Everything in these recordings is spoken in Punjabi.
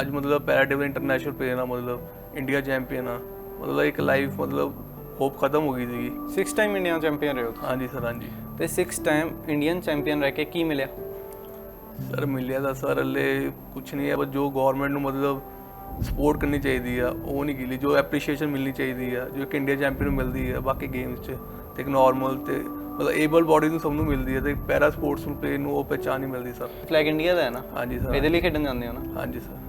ਅੱਜ ਮਤਲਬ ਪੈਰਾਡਿਵ ਇੰਟਰਨੈਸ਼ਨਲ ਪਲੇਅਰ ਆ ਮਤਲਬ ਇੰਡੀਆ ਚੈਂਪੀਅਨ ਆ। ਮਤਲਬ ਇੱਕ ਲਾਈਫ ਮਤਲਬ ਹੋਪ ਖਤਮ ਹੋ ਗਈ ਸੀਗੀ। 6 ਟਾਈਮ ਇੰਡੀਅਨ ਚੈਂਪੀਅਨ ਰਹੇ ਹੋ। ਹਾਂਜੀ ਸਰ ਹਾਂਜੀ। ਤੇ 6 ਟਾਈਮ ਇੰਡੀਅਨ ਚੈਂਪੀਅਨ ਰਹਿ ਕੇ ਕੀ ਮਿਲਿਆ? ਸਰ ਮਿਲਿਆ ਤਾਂ ਸਰ ਹਲੇ ਕੁਝ ਨਹੀਂ ਹੈ ਬਸ ਜੋ ਗਵਰਨਮੈਂਟ ਨੂੰ ਮਤਲਬ ਸਪੋਰਟ ਕਰਨੀ ਚਾਹੀਦੀ ਆ ਉਹ ਨਹੀਂ ਕੀਤੀ ਜੋ ਐਪਰੀਸ਼ੀਏਸ਼ਨ ਮਿਲਣੀ ਚਾਹੀਦੀ ਆ ਜੋ ਇੱਕ ਇੰਡੀਆ ਚੈਂਪੀਅਨ ਨੂੰ ਮਿਲਦੀ ਆ ਬਾਕੀ ਗੇਮਸ 'ਚ ਤੇ ਇੱਕ ਨਾਰਮਲ ਤੇ ਮਤਲਬ ਏਬਲ ਬਾਡੀ ਨੂੰ ਸਭ ਨੂੰ ਮਿਲਦੀ ਹੈ ਤੇ ਪੈਰਾ ਸਪੋਰਟਸ ਨੂੰ ਪਲੇਅਰ ਨੂੰ ਉਹ ਪਹਿਚਾਨ ਨਹੀਂ ਮਿਲਦੀ ਸਰ। ਫਲੈਗ ਇੰਡੀਆ ਦਾ ਹੈ ਨਾ? ਹਾਂਜੀ ਸਰ। ਇਹਦੇ ਲਈ ਖੇਡਣ ਜਾਂਦੇ ਹੋ ਨਾ? ਹਾਂਜੀ ਸਰ।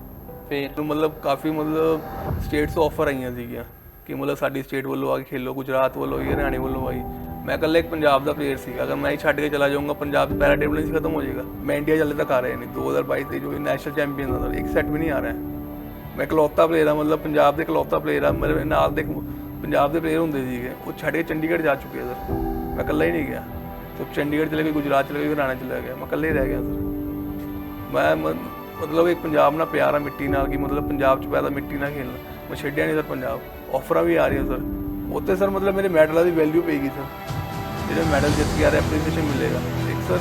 ਫਿਰ ਨੂੰ ਮਤਲਬ ਕਾਫੀ ਮਤਲਬ ਸਟੇਟਸ ਤੋਂ ਆਫਰ ਆਈਆਂ ਸੀਗੀਆਂ ਕਿ ਮਤਲਬ ਸਾਡੀ ਸਟੇਟ ਵੱਲੋਂ ਆ ਕੇ ਖੇਲੋ, ਗੁਜਰਾਤ ਵੱਲੋਂ ਆਈ, ਹਰਿਆਣੇ ਵੱਲੋਂ ਆਈ। ਮੈਂ ਇਕੱਲਾ ਇੱਕ ਪੰਜਾਬ ਦਾ ਪਲੇਅਰ ਸੀਗਾ। ਅਗਰ ਮੈਂ ਹੀ ਛੱਡ ਕੇ ਚਲਾ ਜਾਊਂਗਾ, ਪੰਜਾਬ ਪੈਰਾ ਟੇਬਲ ਨਹੀਂ ਖਤਮ ਹੋ ਜਾਏਗਾ। ਮੈਂ ਇੰਡੀਆ ਚੱਲੇ ਤੱਕ ਆ ਰਿਹਾ ਨਹੀਂ। 2022 ਤੇ ਜੋ ਨੈਸ਼ਨਲ ਚੈਂਪੀਅਨ ਦਾ ਇੱਕ ਸੈੱਟ ਵੀ ਨਹੀਂ ਆ ਰਿਹਾ। ਮੈਂ ਇਕਲੌਤਾ ਪਲੇਅਰ ਆ, ਮਤਲਬ ਪੰਜਾਬ ਦੇ ਇਕਲੌਤਾ ਪਲੇਅਰ ਆ। ਮੇਰੇ ਨਾਲ ਦੇ ਪੰਜਾਬ ਦੇ ਪਲੇਅਰ ਹੁੰਦੇ ਸੀਗੇ। ਉਹ ਛੱਡ ਕੇ ਚੰਡੀਗੜ੍ਹ ਜਾ ਚੁੱਕੇ ਆ ਸਰ ਮੈਂ ਇਕੱਲਾ ਹੀ ਨਹੀਂ ਗਿਆ। ਤੇ ਚੰਡੀਗੜ੍ਹ ਚਲੇ ਗਏ, ਗੁਜਰਾਤ ਚਲੇ ਗਏ, ਹਰਿਆਣਾ ਚਲੇ ਗਿਆ। ਮੈਂ ਇਕੱਲੇ ਹੀ ਰਹਿ ਗਿਆ ਸਰ ਮੈਂ ਮ- ਮਤਲਬ ਇੱਕ ਪੰਜਾਬ ਨਾਲ ਪਿਆਰ ਆ ਮਿੱਟੀ ਨਾਲ, ਕਿ ਮਤਲਬ ਪੰਜਾਬ 'ਚ ਪੈਦਾ ਮਿੱਟੀ ਨਾਲ ਖੇਲਣਾ। ਮੈਂ ਛੱਡਿਆ ਨਹੀਂ ਸਰ ਪੰਜਾਬ ਆਫਰਾਂ ਵੀ ਆ ਰਹੀਆਂ ਸਰ। ਉੱਥੇ ਸਰ ਮਤਲਬ ਮੇਰੇ ਮੈਡਲਾਂ ਦੀ ਵੈਲਿਊ ਪਏਗੀ ਸਰ। ਜਿਹੜੇ ਮੈਡਲ ਜਿੱਤ ਕੇ ਆ ਰਹੇ ਐਪਰੀਸੀਏਸ਼ਨ ਮਿਲੇਗਾ। ਇੱਕ ਸਰ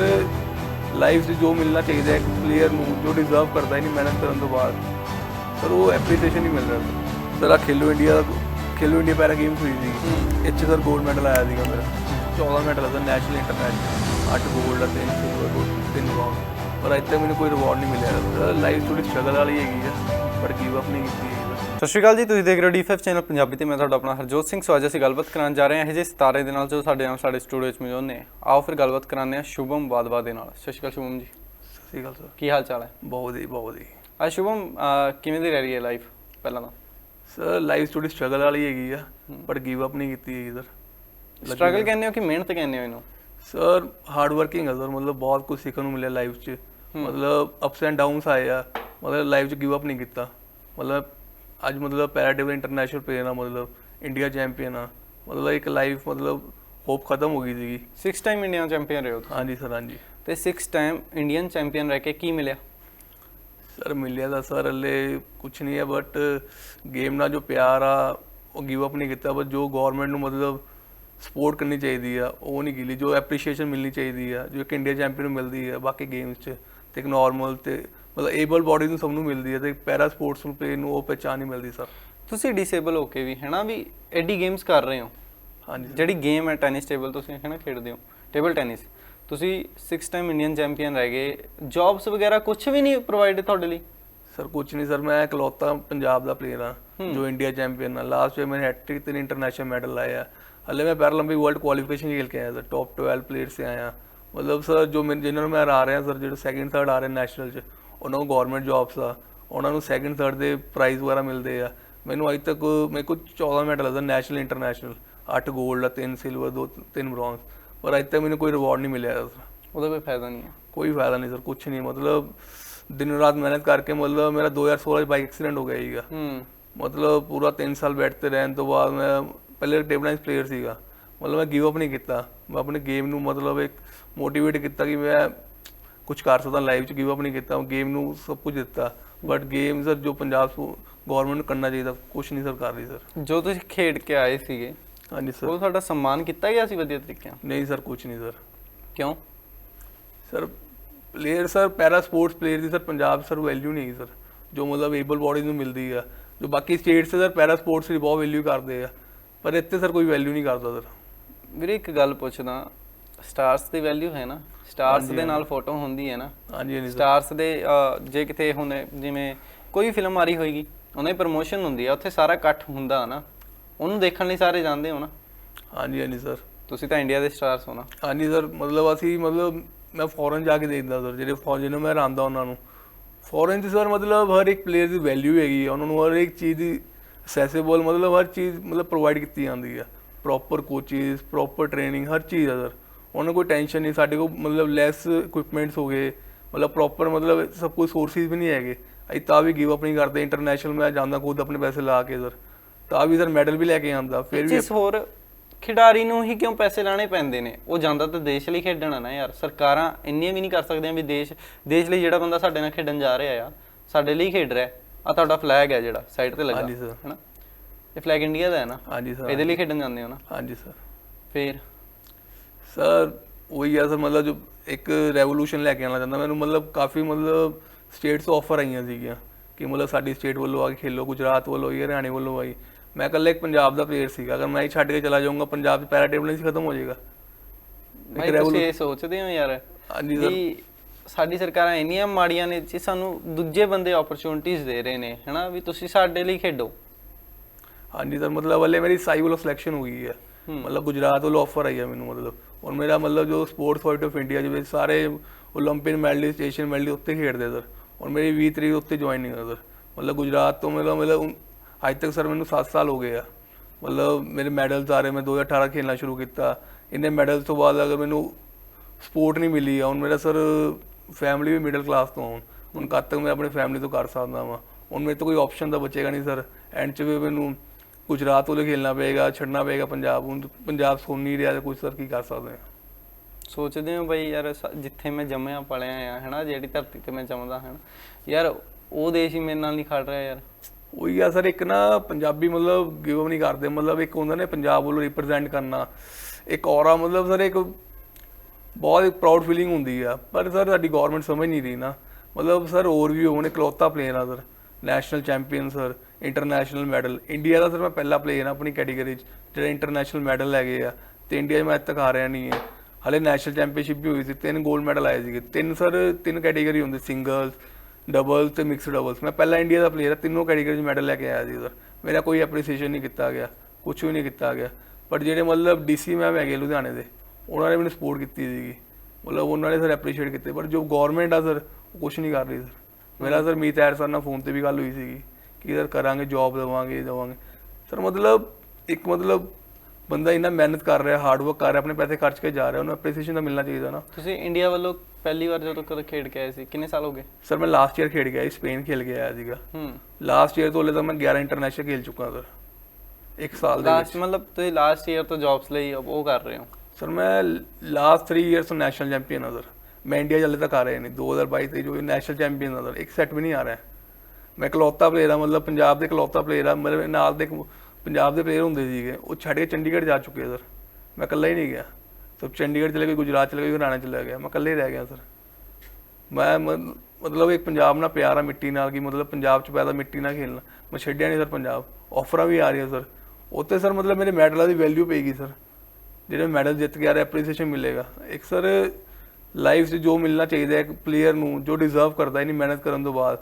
ਲਾਈਫ 'ਚ ਜੋ ਮਿਲਣਾ ਚਾਹੀਦਾ ਹੈ, ਇੱਕ ਪਲੇਅਰ ਨੂੰ ਜੋ ਡਿਜ਼ਰਵ ਕਰਦਾ ਹੈ ਨਹੀਂ ਮਿਹਨਤ ਕਰਨ ਤੋਂ ਬਾਅਦ। ਸਰ, ਉਹ ਐਪਰੀਸੀਏਸ਼ਨ ਨਹੀਂ ਮਿਲ ਰਿਹਾ ਸਰ। ਸਰ ਆ Khelo India Khelo India para games ਹੋਈ ਸੀ ਇੱਥੇ ਸਰ 골ਡ ਮੈਡਲ ਆਇਆ ਸੀਗਾ ਮੇਰਾ 14 ਮੈਡਲ ਸਰ ਨੈਸ਼ਨਲ ਇੰਟਰਨੈਸ਼ਨਲ 8 골ਡ ਆ 3 ਸਿਲਵਰ 3 ਬ੍ਰੌਂਜ਼ ਪਰ ਇੱਥੇ ਮੈਨੂੰ ਕੋਈ ਰਿਵਾਰਡ ਨਹੀਂ ਮਿਲਿਆ। ਲਾਈਫ ਥੋੜੀ ਸਟਰਗਲ ਵਾਲੀ ਹੈਗੀ ਆ ਪਰ ਗਿਵ ਅਪ ਨਹੀਂ ਕੀਤੀ ਸਤਿ ਸ਼੍ਰੀ ਅਕਾਲ ਜੀ ਤੁਸੀਂ ਦੇਖ ਰਹੇ ਹੋ ਡੀ5 ਚੈਨਲ ਪੰਜਾਬੀ ਤੇ ਮੈਂ ਤੁਹਾਡਾ ਆਪਣਾ ਹਰਜੋਤ ਸਿੰਘ। ਸੋ ਅੱਜ ਅਸੀਂ ਗੱਲਬਾਤ ਕਰਨ ਜਾ ਰਹੇ ਹਾਂ ਇਹ ਜੇ ਸਿਤਾਰੇ ਦੇ ਨਾਲ ਜੋ ਸਾਡੇ ਨਾਲ ਸਾਡੇ ਸਟੂਡੀਓ ਵਿੱਚ ਮੌਜੂਦ ਨੇ। ਆਓ ਫਿਰ ਗੱਲਬਾਤ ਕਰਾਉਂਦੇ ਹਾਂ ਸ਼ੁਭਮ ਬਾਦਵਾ ਦੇ ਨਾਲ। ਸਤਿ ਸ਼੍ਰੀ ਅਕਾਲ ਸ਼ੁਭਮ ਜੀ। ਸਤਿ ਸ਼੍ਰੀ ਅਕਾਲ ਸਰ। ਕੀ ਹਾਲ ਚਾਲ ਹੈ? ਬਹੁਤ ਹੀ ਬਹੁਤ ਹੀ ਅੱਜ ਸ਼ੁਭਮ ਕਿਵੇਂ ਦੀ ਰਹਿ ਰਹੀ ਹੈ ਲਾਈਫ ਪਹਿਲਾਂ ਤਾਂ? ਸਰ ਲਾਈਫ ਥੋੜੀ ਸਟਰਗਲ ਵਾਲੀ ਹੈਗੀ ਆ ਪਰ ਗਿਵ ਅਪ ਨਹੀਂ ਕੀਤੀ ਹੈਗੀ ਸਰ। ਸਟਰਗਲ ਕਹਿੰਦੇ ਹੋ ਕਿ ਮਿਹਨਤ ਕਹਿੰਦੇ ਹੋ ਇਹਨੂੰ? ਸਰ ਹਾਰਡ ਵਰਕਿੰਗ ਹੈ ਸਰ ਮਤਲਬ ਬਹੁਤ ਕੁਝ ਸਿੱਖਣ ਨੂੰ ਮਿਲਿਆ ਲਾਈਫ 'ਚ। ਮਤਲਬ ਅਪਸ ਐਂਡ ਡਾਊਨਸ ਆਏ ਆ। ਮਤਲਬ ਲਾਈਫ 'ਚ ਗਿਵ ਅਪ ਨਹੀਂ ਕੀਤਾ। ਮਤਲਬ ਅੱਜ ਮਤਲਬ ਪੈਰਾਡਿਵ ਇੰਟਰਨੈਸ਼ਨਲ ਪਲੇਅਰ ਆ ਮਤਲਬ ਇੰਡੀਆ ਚੈਂਪੀਅਨ ਆ। ਮਤਲਬ ਇੱਕ ਲਾਈਫ ਮਤਲਬ ਹੋਪ ਖਤਮ ਹੋ ਗਈ ਸੀਗੀ। 6 ਟਾਈਮ ਇੰਡੀਅਨ ਚੈਂਪੀਅਨ ਰਹੇ ਹੋ। ਹਾਂਜੀ ਸਰ ਹਾਂਜੀ। ਤੇ 6 ਟਾਈਮ ਇੰਡੀਅਨ ਚੈਂਪੀਅਨ ਰਹਿ ਕੇ ਕੀ ਮਿਲਿਆ? ਸਰ ਮਿਲਿਆ ਤਾਂ ਸਰ ਹਲੇ ਕੁਝ ਨਹੀਂ ਹੈ ਬਟ ਗੇਮ ਨਾਲ ਜੋ ਪਿਆਰ ਆ ਉਹ ਗਿਵ ਅਪ ਨਹੀਂ ਕੀਤਾ। ਬਟ ਜੋ ਗਵਰਨਮੈਂਟ ਨੂੰ ਮਤਲਬ ਸਪੋਰਟ ਕਰਨੀ ਚਾਹੀਦੀ ਆ ਉਹ ਨਹੀਂ ਗਿਲੀ ਜੋ ਐਪਰੀਸ਼ੀਏਸ਼ਨ ਮਿਲਣੀ ਚਾਹੀਦੀ ਆ ਜੋ ਇੱਕ ਇੰਡੀਆ ਚੈਂਪੀਅਨ ਨੂੰ ਮਿਲਦੀ ਆ ਬਾਕੀ ਗੇਮਸ 'ਚ ਤੇ ਇੱਕ ਨਾਰਮਲ ਤੇ ਮਤਲਬ ਏਬਲ ਬਾਡੀ ਨੂੰ ਸਭ ਨੂੰ ਮਿਲਦੀ ਹੈ ਤੇ ਪੈਰਾ ਸਪੋਰਟਸ ਨੂੰ ਪਲੇ ਨੂੰ ਉਹ ਪਛਾਣ ਨਹੀਂ ਮਿਲਦੀ ਸਰ। ਤੁਸੀਂ ਡਿਸੇਬਲ ਹੋ ਕੇ ਵੀ ਹੈਨਾ ਵੀ ਐਡੀ ਗੇਮਸ ਕਰ ਰਹੇ ਹੋ। ਹਾਂਜੀ। ਜਿਹੜੀ ਗੇਮ ਹੈ ਟੈਨਿਸ ਟੇਬਲ ਤੁਸੀਂ ਹੈਨਾ ਖੇਡਦੇ ਹੋ ਟੇਬਲ ਟੈਨਿਸ ਤੁਸੀਂ 6 ਟਾਈਮ ਇੰਡੀਅਨ ਚੈਂਪੀਅਨ ਰਹਿ ਗਏ ਜੌਬਸ ਵਗੈਰਾ ਕੁਝ ਵੀ ਨਹੀਂ ਪ੍ਰੋਵਾਈਡ ਤੁਹਾਡੇ ਲਈ? ਸਰ ਕੁਝ ਨਹੀਂ ਸਰ ਮੈਂ ਇਕਲੌਤਾ ਪੰਜਾਬ ਦਾ ਪਲੇਅਰ ਆ ਜੋ ਇੰਡੀਆ ਚੈਂਪੀਅਨ ਆ। ਲਾਸਟ ਵੇ ਮੈਂ ਹੈਟ੍ਰਿਕ ਤੇ ਇੰਟਰਨੈਸ਼ਨਲ ਮੈਡਲ ਲਾਇਆ। ਹਲੇ ਮੈਂ ਪੈਰਾਲੰਪਿਕ ਵਰਲਡ ਕੁਆਲੀਫਿਕੇਸ਼ਨ ਖੇਲ ਕੇ ਆਇਆ ਸਰ ਟੌਪ 12 ਪਲੇਅਰ ਸੇ ਆਇਆ। ਮਤਲਬ ਸਰ ਜੋ ਮੈਂ ਜਿਨ੍ਹਾਂ ਨੂੰ ਮੈਂ ਹਰਾ ਰਿਹਾ ਸਰ ਜਿਹੜੇ ਸੈਕਿੰਡ ਥਰਡ ਆ ਰਹੇ ਨੈਸ਼ਨਲ 'ਚ ਉਹਨਾਂ ਨੂੰ ਗਵਰਨਮੈਂਟ ਜੌਬਸ ਆ। ਉਹਨਾਂ ਨੂੰ ਸੈਕਿੰਡ ਥਰਡ ਦੇ ਪ੍ਰਾਈਜ਼ ਵਗੈਰਾ ਮਿਲਦੇ ਆ। ਮੈਨੂੰ ਅੱਜ ਤੱਕ ਮੇਰੇ ਕੋਲ 14 ਮੈਡਲ ਆ ਸਰ ਨੈਸ਼ਨਲ ਇੰਟਰਨੈਸ਼ਨਲ 8 골ਡ ਆ 3 ਸਿਲਵਰ 2 3 ਬ੍ਰੌਂਜ਼ ਪਰ ਅੱਜ ਤੱਕ ਮੈਨੂੰ ਕੋਈ ਰਿਵਾਰਡ ਨਹੀਂ ਮਿਲਿਆ ਸਰ। ਉਹਦਾ ਕੋਈ ਫਾਇਦਾ ਨਹੀਂ ਹੈ ਕੋਈ ਫਾਇਦਾ ਨਹੀਂ ਸਰ ਕੁਝ ਨਹੀਂ। ਮਤਲਬ ਦਿਨ ਰਾਤ ਮਿਹਨਤ ਕਰਕੇ ਮਤਲਬ ਮੇਰਾ 2016 ਚ ਬਾਈਕ ਐਕਸੀਡੈਂਟ ਹੋ ਗਿਆ ਸੀਗਾ। ਹੂੰ। ਮਤਲਬ ਪੂਰਾ 3 ਸਾਲ ਬੈੱਡ ਤੇ ਰਹਿਣ ਤੋਂ ਬਾਅਦ ਮੈਂ ਪਹਿਲੇ ਟੇਬਲ ਟੈਨਿਸ ਪਲੇਅਰ ਸੀਗਾ। ਮਤਲਬ ਮੈਂ ਗਿਵ ਅਪ ਨਹੀਂ ਕੀਤਾ। ਮੈਂ ਆਪਣੇ ਗੇਮ ਨੂੰ ਮਤਲਬ ਇੱਕ ਮੋਟੀਵੇਟ ਕੀਤਾ ਕਿ ਮੈਂ ਕੁਝ ਕਰ ਸਕਦਾ ਲਾਈਫ ਚ ਗਿਵ ਅਪ ਨਹੀਂ ਕੀਤਾ। ਗੇਮ ਨੂੰ ਸਭ ਕੁਝ ਦਿੱਤਾ। ਬਟ ਗੇਮ ਸਰ ਜੋ ਪੰਜਾਬ ਗਵਰਨਮੈਂਟ ਨੂੰ ਕਰਨਾ ਚਾਹੀਦਾ ਕੁਝ ਨਹੀਂ ਸਰ ਕਰ ਰਹੀ ਸਰ ਜੋ ਤੁਸੀਂ ਖੇਡ ਕੇ ਆਏ ਸੀਗੇ ਹਾਂਜੀ ਸਰ ਉਹ ਤੁਹਾਡਾ ਸਨਮਾਨ ਕੀਤਾ ਗਿਆ ਸੀ ਵਧੀਆ ਤਰੀਕੇ ਨਾਲ? ਨਹੀਂ ਸਰ ਕੁਝ ਨਹੀਂ ਸਰ ਕਿਉਂ? Sir player sir para sports player ਦੀ ਸਰ ਪੰਜਾਬ ਸਰ ਵੈਲਿਊ ਨਹੀਂ ਹੈ ਸਰ ਜੋ ਮਤਲਬ ਏਬਲ ਬਾਡੀਜ਼ ਨੂੰ ਮਿਲਦੀ ਆ। ਜੋ ਬਾਕੀ ਸਟੇਟਸ ਸਰ ਪੈਰਾ ਸਪੋਰਟਸ ਦੀ ਬਹੁਤ ਵੈਲਿਊ ਕਰਦੇ ਆ। ਪਰ ਇੱਥੇ ਸਰ ਕੋਈ ਵੈਲਿਊ ਨਹੀਂ ਕਰਦਾ ਸਰ। ਵੀਰੇ ਇੱਕ ਗੱਲ ਪੁੱਛਦਾ ਸਟਾਰਸ ਦੀ ਵੈਲਿਊ ਹੈ ਨਾ? ਸਟਾਰਸ ਦੇ ਨਾਲ ਫੋਟੋ ਹੁੰਦੀ ਹੈ ਨਾ? ਹਾਂਜੀ ਹਾਂਜੀ ਸਟਾਰਸ ਦੇ ਜੇ ਕਿਤੇ ਹੁਣ ਜਿਵੇਂ ਕੋਈ ਫਿਲਮ ਆ ਰਹੀ ਹੋਏਗੀ ਉਹਨਾਂ ਦੀ ਪ੍ਰੋਮੋਸ਼ਨ ਹੁੰਦੀ ਆ ਉੱਥੇ ਸਾਰਾ ਇਕੱਠ ਹੁੰਦਾ ਨਾ। ਉਹਨੂੰ ਦੇਖਣ ਲਈ ਸਾਰੇ ਜਾਂਦੇ ਹੋ ਨਾ? ਹਾਂਜੀ ਹਾਂਜੀ ਸਰ। ਤੁਸੀਂ ਤਾਂ ਇੰਡੀਆ ਦੇ ਸਟਾਰਸ ਹੋ ਨਾ? ਹਾਂਜੀ ਸਰ ਮਤਲਬ ਅਸੀਂ ਮਤਲਬ ਮੈਂ ਫੋਰਨ ਜਾ ਕੇ ਦੇਖਦਾ ਸਰ ਜਿਹੜੇ ਫੌਜ ਜਿਹਨੂੰ ਮੈਂ ਹਰਾਂਦਾ ਉਹਨਾਂ ਨੂੰ। ਫੋਰਨ 'ਚ ਸਰ ਮਤਲਬ ਹਰ ਇੱਕ ਪਲੇਅਰ ਦੀ ਵੈਲਿਊ ਹੈਗੀ ਉਹਨਾਂ ਨੂੰ ਹਰ ਇੱਕ ਚੀਜ਼ ਦੀ ਅਸੈਸੇਬਲ ਮਤਲਬ ਹਰ ਚੀਜ਼ ਮਤਲਬ ਪ੍ਰੋਵਾਈਡ ਕੀਤੀ ਜਾਂਦੀ ਆ। ਪ੍ਰੋਪਰ ਕੋਚਿਸ ਪ੍ਰੋਪਰ ਟ੍ਰੇਨਿੰਗ ਹਰ ਚੀਜ਼ ਆ ਸਰ ਉਹਨਾਂ ਕੋਈ ਟੈਨਸ਼ਨ ਨਹੀਂ, ਸਾਡੇ ਕੋਲ ਮਤਲਬ ਲੈਸ ਇਕਵਿਪਮੈਂਟਸ ਹੋ ਗਏ। ਮਤਲਬ ਪ੍ਰੋਪਰ ਮਤਲਬ ਸਭ ਕੁਝ ਸੋਰਸਿਸ ਵੀ ਨਹੀਂ ਹੈਗੇ। ਅਸੀਂ ਤਾਂ ਵੀ ਗਿਵ ਅਪ ਨਹੀਂ ਕਰਦੇ ਇੰਟਰਨੈਸ਼ਨਲ ਮੈਂ ਜਾਂਦਾ ਖੁਦ ਆਪਣੇ ਪੈਸੇ ਲਾ ਕੇ ਸਰ ਤਾਂ ਵੀ ਸਰ ਮੈਡਲ ਵੀ ਲੈ ਕੇ ਆਂਦਾ ਫਿਰ ਵੀ ਚੀਜ਼ ਹੋਰ ਖਿਡਾਰੀ ਨੂੰ ਹੀ ਕਿਉਂ ਪੈਸੇ ਲਾਣੇ ਪੈਂਦੇ ਨੇ? ਉਹ ਜਾਂਦਾ ਤਾਂ ਦੇਸ਼ ਲਈ ਖੇਡਣ ਆ ਨਾ ਯਾਰ। ਸਰਕਾਰਾਂ ਇੰਨੀਆਂ ਵੀ ਨਹੀਂ ਕਰ ਸਕਦੀਆਂ ਵੀ ਦੇਸ਼ ਦੇਸ਼ ਲਈ ਜਿਹੜਾ ਬੰਦਾ ਸਾਡੇ ਨਾਲ ਖੇਡਣ ਜਾ ਰਿਹਾ ਆ, ਸਾਡੇ ਲਈ ਖੇਡ ਰਿਹਾ। ਆ ਤੁਹਾਡਾ ਫਲੈਗ ਹੈ ਜਿਹੜਾ ਸਾਈਡ ਤੇ ਲੱਗਾ ਹਾਂਜੀ ਸਰ ਹੈਨਾ? ਇਹ ਫਲੈਗ ਇੰਡੀਆ ਦਾ ਹੈ ਨਾ? ਹਾਂਜੀ ਸਰ ਇਹਦੇ ਲਈ ਖੇਡਣ ਜਾਂਦੇ ਹੋ ਨਾ? ਹਾਂਜੀ ਸਰ ਫੇਰ? ਸਰ ਉਹੀ ਆ ਸਰ ਮਤਲਬ ਜੋ ਇੱਕ ਰੈਵੋਲੂਸ਼ਨ ਲੈ ਕੇ ਆਉਣਾ ਚਾਹੁੰਦਾ ਮੈਨੂੰ ਮਤਲਬ ਕਾਫੀ ਮਤਲਬ ਸਟੇਟਸ ਤੋਂ ਆਫਰ ਆਈਆਂ ਸੀਗੀਆਂ ਕਿ ਮਤਲਬ ਸਾਡੀ ਸਟੇਟ ਵੱਲੋਂ ਆ ਕੇ ਖੇਲੋ ਗੁਜਰਾਤ ਵੱਲੋਂ ਜਾਂ ਹਰਿਆਣੇ ਵੱਲੋਂ ਆਈ। ਮੈਂ ਇਕੱਲਾ ਇੱਕ ਪੰਜਾਬ ਦਾ ਪਲੇਅਰ ਸੀਗਾ ਅਗਰ ਮੈਂ ਹੀ ਛੱਡ ਕੇ ਚਲਾ ਜਾਊਂਗਾ ਪੰਜਾਬ 'ਚ ਪੈਰਾ ਟੇਬਲ ਨਹੀਂ ਖਤਮ ਹੋ ਜਾਏਗਾ। ਭਾਈ ਤੁਸੀਂ ਇਹ ਸੋਚਦੇ ਹੋ ਯਾਰ ਹਾਂਜੀ ਸਰ ਸਾਡੀ ਸਰਕਾਰਾਂ ਇੰਨੀਆਂ ਮਾੜੀਆਂ ਨੇ ਜੀ ਸਾਨੂੰ ਦੂਜੇ ਬੰਦੇ ਓਪਰਚੁਨਿਟੀਜ਼ ਦੇ ਰਹੇ ਨੇ ਹਨਾ ਵੀ ਤੁਸੀਂ ਸਾਡੇ ਲਈ ਖੇਡੋ ਹਾਂਜੀ ਸਰ ਮਤਲਬ ਹਲੇ ਮੇਰੀ ਸਾਈ ਵੱਲੋਂ ਸਿਲੈਕਸ਼ਨ ਹੋ ਗਈ ਹੈ ਮਤਲਬ ਗੁਜਰਾਤ ਵੱਲੋਂ ਆਫਰ ਆਈ ਹੈ ਮੈਨੂੰ ਮਤਲਬ ਔਰ ਮੇਰਾ ਮਤਲਬ ਜੋ ਸਪੋਰਟਸ ਅਥਾਰਟੀ ਆਫ ਇੰਡੀਆ ਜਿਵੇਂ ਸਾਰੇ 올림픽 ਮੈਡਲਿਸਟ ਏਸ਼ੀਅਨ ਮੈਡਲਿਸਟ ਉੱਤੇ ਖੇਡਦੇ ਸਰ ਔਰ ਮੇਰੀ 20 ਤਰੀਕ ਉੱਤੇ ਜੁਆਇਨਿੰਗ ਹੈ ਸਰ ਮਤਲਬ ਗੁਜਰਾਤ ਤੋਂ ਮੇਰਾ ਮਤਲਬ ਅੱਜ ਤੱਕ ਸਰ ਮੈਨੂੰ 7 ਸਾਲ ਹੋ ਗਏ ਆ ਮਤਲਬ ਮੇਰੇ ਮੈਡਲਸ ਆ ਰਹੇ ਮੈਂ 2018 ਖੇਡਣਾ ਸ਼ੁਰੂ ਕੀਤਾ ਇੰਨੇ ਮੈਡਲਸ ਤੋਂ ਬਾਅਦ ਅਗਰ ਮੈਨੂੰ ਸਪੋਰਟ ਨਹੀਂ ਮਿਲੀ ਆ ਹੁਣ ਮੇਰਾ ਸਰ ਫੈਮਿਲੀ ਵੀ ਮਿਡਲ ਕਲਾਸ ਤੋਂ ਹੁਣ ਹੁਣ ਕਦ ਤੱਕ ਮੈਂ ਆਪਣੀ ਫੈਮਿਲੀ ਤੋਂ ਕਰ ਸਕਦਾ ਵਾਂ? ਹੁਣ ਮੇਰੇ ਤੋਂ ਕੋਈ ਆਪਸ਼ਨ ਤਾਂ ਬਚੇਗਾ ਨਹੀਂ ਸਰ ਐਂਡ 'ਚ ਵੀ ਮੈਨੂੰ ਗੁਜਰਾਤ ਵੱਲੋਂ ਖੇਲਣਾ ਪਏਗਾ ਛੱਡਣਾ ਪਏਗਾ ਪੰਜਾਬ। ਹੁਣ ਪੰਜਾਬ ਸੁਣ ਨਹੀਂ ਰਿਹਾ ਤੇ ਕੁਝ ਸਰ ਕੀ ਕਰ ਸਕਦੇ ਆ? ਸੋਚਦੇ ਹੋ ਬਈ ਯਾਰ ਜਿੱਥੇ ਮੈਂ ਜੰਮਿਆ ਪਲਿਆ ਆ ਹਨਾ? ਜਿਹੜੀ ਧਰਤੀ ਤੇ ਮੈਂ ਜੰਮਦਾ ਹਾਂ ਯਾਰ ਉਹ ਦੇਸ਼ ਹੀ ਮੇਰੇ ਨਾਲ ਨਹੀਂ ਖੜ ਰਿਹਾ ਯਾਰ। ਉਹੀ ਆ ਸਰ ਇੱਕ ਨਾ ਪੰਜਾਬੀ ਮਤਲਬ ਗਿਵ ਅਪ ਨਹੀਂ ਕਰਦੇ। ਮਤਲਬ ਇੱਕ ਹੁੰਦਾ ਨੇ ਪੰਜਾਬ ਵੱਲੋਂ ਰਿਪਰੈਜ਼ੈਂਟ ਕਰਨਾ। ਇੱਕ ਔਰਾ ਮਤਲਬ ਸਰ ਇੱਕ ਬਹੁਤ ਇੱਕ ਪ੍ਰਾਊਡ ਫੀਲਿੰਗ ਹੁੰਦੀ ਆ, ਪਰ ਸਰ ਸਾਡੀ ਗਵਰਨਮੈਂਟ ਸਮਝ ਨਹੀਂ ਰਹੀ ਨਾ। ਮਤਲਬ ਸਰ ਹੋਰ ਵੀ ਹੋਣੇ, ਇਕਲੌਤਾ ਪਲੇਅਰ ਆ sir national champion sir international medal India ਦਾ ਸਰ ਮੈਂ ਪਹਿਲਾ ਪਲੇਅਰ ਆ ਆਪਣੀ ਕੈਟਾਗਰੀ 'ਚ, ਜਿਹੜੇ ਇੰਟਰਨੈਸ਼ਨਲ ਮੈਡਲ ਲੈ ਗਏ ਆ। ਤੇ ਇੰਡੀਆ 'ਚ ਮੈਂ ਅੱਜ ਤੱਕ ਹਾਰਿਆ ਨਹੀਂ ਹੈ। ਹਲੇ ਨੈਸ਼ਨਲ ਚੈਂਪੀਅਨਸ਼ਿਪ ਵੀ ਹੋਈ ਸੀ, ਤਿੰਨ 골ਡ ਮੈਡਲ ਆਏ ਸੀਗੇ। ਤਿੰਨ ਸਰ ਤਿੰਨ ਕੈਟਾਗਰੀ ਹੁੰਦੇ ਸਿੰਗਲਸ ਡਬਲਸ ਤੇ ਮਿਕਸ ਡਬਲਸ ਮੈਂ ਪਹਿਲਾ ਇੰਡੀਆ ਦਾ ਪਲੇਅਰ ਆ, ਤਿੰਨੋਂ ਕੈਟਾਗਰੀ 'ਚ ਮੈਡਲ ਲੈ ਕੇ ਆਇਆ ਸੀ ਸਰ ਮੇਰਾ ਕੋਈ ਐਪਰੀਸੀਏਸ਼ਨ ਨਹੀਂ ਕੀਤਾ ਗਿਆ ਕੁਝ ਵੀ ਨਹੀਂ ਕੀਤਾ ਗਿਆ। ਪਰ ਜਿਹੜੇ ਮਤਲਬ ਡੀਸੀ ਮੈਮ ਹੈਗੇ ਲੁਧਿਆਣੇ ਦੇ ਉਹਨਾਂ ਨੇ ਮੈਨੂੰ ਸਪੋਰਟ ਕੀਤੀ ਸੀਗੀ। ਮਤਲਬ ਉਹਨਾਂ ਨੇ ਸਰ ਐਪਰੀਸ਼ੀਏਟ ਕੀਤੇ ਪਰ ਜੋ ਗਵਰਨਮੈਂਟ ਆ ਸਰ ਉਹ ਕੁਝ ਨਹੀਂ ਕਰ ਰਹੀ ਸਰ। ਮੇਰਾ ਸਰ ਮੀਤ ਐਰ ਸਰ ਨਾਲ ਫੋਨ ਤੇ ਵੀ ਗੱਲ ਹੋਈ ਸੀਗੀ ਕਿ ਸਰ ਕਰਾਂਗੇ ਜੌਬ ਦੇਵਾਂਗੇ ਦੇਵਾਂਗੇ। ਸਰ ਮਤਲਬ ਇੱਕ ਮਤਲਬ ਬੰਦਾ ਇੰਨਾ ਮਿਹਨਤ ਕਰ ਰਿਹਾ ਹਾਰਡ ਵਰਕ ਕਰ ਰਿਹਾ ਆਪਣੇ ਪੈਸੇ ਖਰਚ ਕੇ ਜਾ ਰਿਹਾ ਉਹਨੂੰ ਐਪਰੀਸੀਏਸ਼ਨ ਤਾਂ ਮਿਲਣਾ ਚਾਹੀਦਾ ਨਾ। ਤੁਸੀਂ ਇੰਡੀਆ ਵੱਲੋਂ ਪਹਿਲੀ ਵਾਰ ਜਦੋਂ ਕਦੇ ਖੇਡ ਕੇ ਆਏ ਸੀ ਕਿੰਨੇ ਸਾਲ ਹੋ ਗਏ? ਸਰ ਮੈਂ ਲਾਸਟ ਈਅਰ ਖੇਡ ਗਿਆ ਸੀ ਸਪੇਨ ਖੇਲ ਕੇ ਆਇਆ ਸੀਗਾ। ਹੂੰ। ਲਾਸਟ ਈਅਰ ਤੋਂ ਹਲੇ ਤੱਕ ਮੈਂ 11 ਇੰਟਰਨੈਸ਼ਨਲ ਖੇਲ ਚੁੱਕਾ ਸਰ। ਇੱਕ ਸਾਲ ਦੇ ਲਾਸਟ ਮਤਲਬ ਤੁਸੀਂ ਲਾਸਟ ਈਅਰ ਤੋਂ ਜੌਬਸ ਲਈ ਉਹ ਕਰ ਰਹੇ ਹੋ? ਸਰ, ਮੈਂ ਲਾਸਟ 3 ਇਅਰਸ ਤੋਂ ਨੈਸ਼ਨਲ ਚੈਂਪੀਅਨ ਹਾਂ ਸਰ ਮੈਂ ਇੰਡੀਆ ਹਲੇ ਤੱਕ ਆ ਰਿਹਾ ਨਹੀਂ। 2022 ਤੇ ਜੋ ਨੈਸ਼ਨਲ ਚੈਂਪੀਅਨ ਹਾਂ ਸਰ ਇੱਕ ਸੈਟ ਵੀ ਨਹੀਂ ਆ ਰਿਹਾ। ਮੈਂ ਇਕਲੌਤਾ ਪਲੇਅਰ ਆ ਮਤਲਬ ਪੰਜਾਬ ਦੇ ਇਕਲੌਤਾ ਪਲੇਅਰ ਆ ਮੇਰੇ ਨਾਲ ਦੇ ਇੱਕ ਪੰਜਾਬ ਦੇ ਪਲੇਅਰ ਹੁੰਦੇ ਸੀਗੇ। ਉਹ ਛੱਡ ਕੇ ਚੰਡੀਗੜ੍ਹ ਜਾ ਚੁੱਕੇ ਸਰ ਮੈਂ ਇਕੱਲਾ ਹੀ ਨਹੀਂ ਗਿਆ। ਸਭ ਚੰਡੀਗੜ੍ਹ ਚਲੇ ਗਏ, ਗੁਜਰਾਤ ਚਲੇ ਗਏ, ਹਰਿਆਣਾ ਚਲੇ ਗਿਆ। ਮੈਂ ਇਕੱਲੇ ਹੀ ਰਹਿ ਗਿਆ ਸਰ ਮੈਂ ਮ- ਮਤਲਬ ਇੱਕ ਪੰਜਾਬ ਨਾਲ ਪਿਆਰ ਆ, ਮਿੱਟੀ ਨਾਲ ਕਿ ਮਤਲਬ ਪੰਜਾਬ ਚ ਪੈਦਾ ਮਿੱਟੀ ਨਾਲ ਖੇਲਣਾ। ਮੈਂ ਛੱਡਿਆ ਨਹੀਂ ਸਰ ਪੰਜਾਬ। ਆਫਰਾਂ ਵੀ ਆ ਰਹੀਆਂ ਸਰ ਉੱਥੇ ਸਰ ਮਤਲਬ ਮੇਰੇ ਮੈਡਲਾਂ ਦੀ ਵੈਲਿਊ ਪਏਗੀ ਸਰ ਜਿਹੜੇ ਮੈਡਲ ਜਿੱਤ ਕੇ ਆ ਰਿਹਾ ਐਪਰੀਸੀਏਸ਼ਨ ਮਿਲੇਗਾ। ਇੱਕ ਸਰ ਲਾਈਫ 'ਚ ਜੋ ਮਿਲਣਾ ਚਾਹੀਦਾ ਹੈ ਇੱਕ ਪਲੇਅਰ ਨੂੰ ਜੋ ਡਿਜ਼ਰਵ ਕਰਦਾ ਹੈ ਨਹੀਂ ਮਿਹਨਤ ਕਰਨ ਤੋਂ ਬਾਅਦ।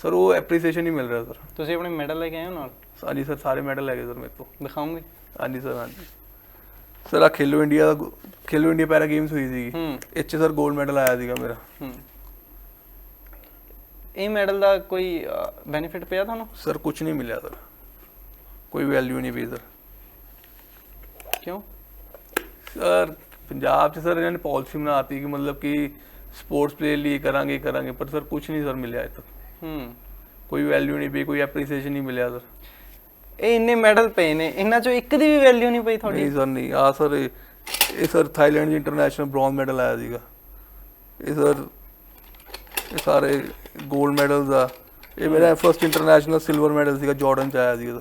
ਸਰ ਉਹ ਐਪਰੀਸੀਏਸ਼ਨ ਨਹੀਂ ਮਿਲ ਰਿਹਾ ਸਰ ਤੁਸੀਂ ਆਪਣੇ ਮੈਡਲ ਲੈ ਕੇ ਆਏ ਹੋ ਨਾਲ? ਹਾਂਜੀ ਸਰ ਸਾਰੇ ਮੈਡਲ ਹੈਗੇ ਸਰ ਮੇਰੇ ਤੋਂ। ਦਿਖਾਓਗੇ? ਹਾਂਜੀ ਸਰ ਹਾਂਜੀ। ਸਰ ਆ ਖੇਲੋ ਇੰਡੀਆ ਦਾ ਖੇਲੋ ਇੰਡੀਆ ਪੈਰਾ ਗੇਮਸ ਹੋਈ ਸੀਗੀ। ਹੂੰ। ਇਹ 'ਚ ਸਰ 골ਡ ਮੈਡਲ ਆਇਆ ਸੀਗਾ ਮੇਰਾ। ਹੂੰ। ਇਹ ਮੈਡਲ ਦਾ ਕੋਈ ਬੈਨੀਫਿਟ ਪਿਆ ਤੁਹਾਨੂੰ? ਸਰ ਕੁਝ ਨਹੀਂ ਮਿਲਿਆ ਸਰ ਕੋਈ ਵੈਲਿਊ ਨਹੀਂ ਪਈ ਸਰ ਕਿਉਂ? ਪੰਜਾਬ 'ਚ ਸਰ ਇਹਨਾਂ ਨੇ ਪਾਲਿਸੀ ਬਣਾਤੀ ਕਿ ਮਤਲਬ ਕਿ ਸਪੋਰਟਸ ਪਲੇਅਰ ਲਈ ਕਰਾਂਗੇ ਕਰਾਂਗੇ ਪਰ ਸਰ ਕੁਝ ਨਹੀਂ ਸਰ ਮਿਲਿਆ ਤੱਕ ਹੂੰ। ਕੋਈ ਵੈਲਿਊ ਨਹੀਂ ਪਈ ਕੋਈ ਐਪਰੀਸੀਏਸ਼ਨ ਨਹੀਂ ਮਿਲਿਆ ਸਰ ਇਹ ਇੰਨੇ ਮੈਡਲ ਪਏ ਨੇ ਇਹਨਾਂ ਚੋਂ ਇੱਕ ਦੀ ਵੀ ਵੈਲਿਊ ਨਹੀਂ ਪਈ ਤੁਹਾਡੀ। ਨਹੀਂ ਸਰ ਨਹੀਂ। ਆ ਸਰ ਇਹ ਇਹ ਸਰ ਥਾਈਲੈਂਡ ਦੀ ਇੰਟਰਨੈਸ਼ਨਲ ਬ੍ਰੌਂਜ਼ ਮੈਡਲ ਆਇਆ ਸੀਗਾ। ਇਹ ਸਰ ਇਹ ਸਾਰੇ 골ਡ ਮੈਡਲਸ ਆ। ਇਹ ਮੇਰਾ ਫਰਸਟ ਇੰਟਰਨੈਸ਼ਨਲ ਸਿਲਵਰ ਮੈਡਲ ਸੀਗਾ ਜਾਰਡਨ ਚ ਆਇਆ ਸੀਗਾ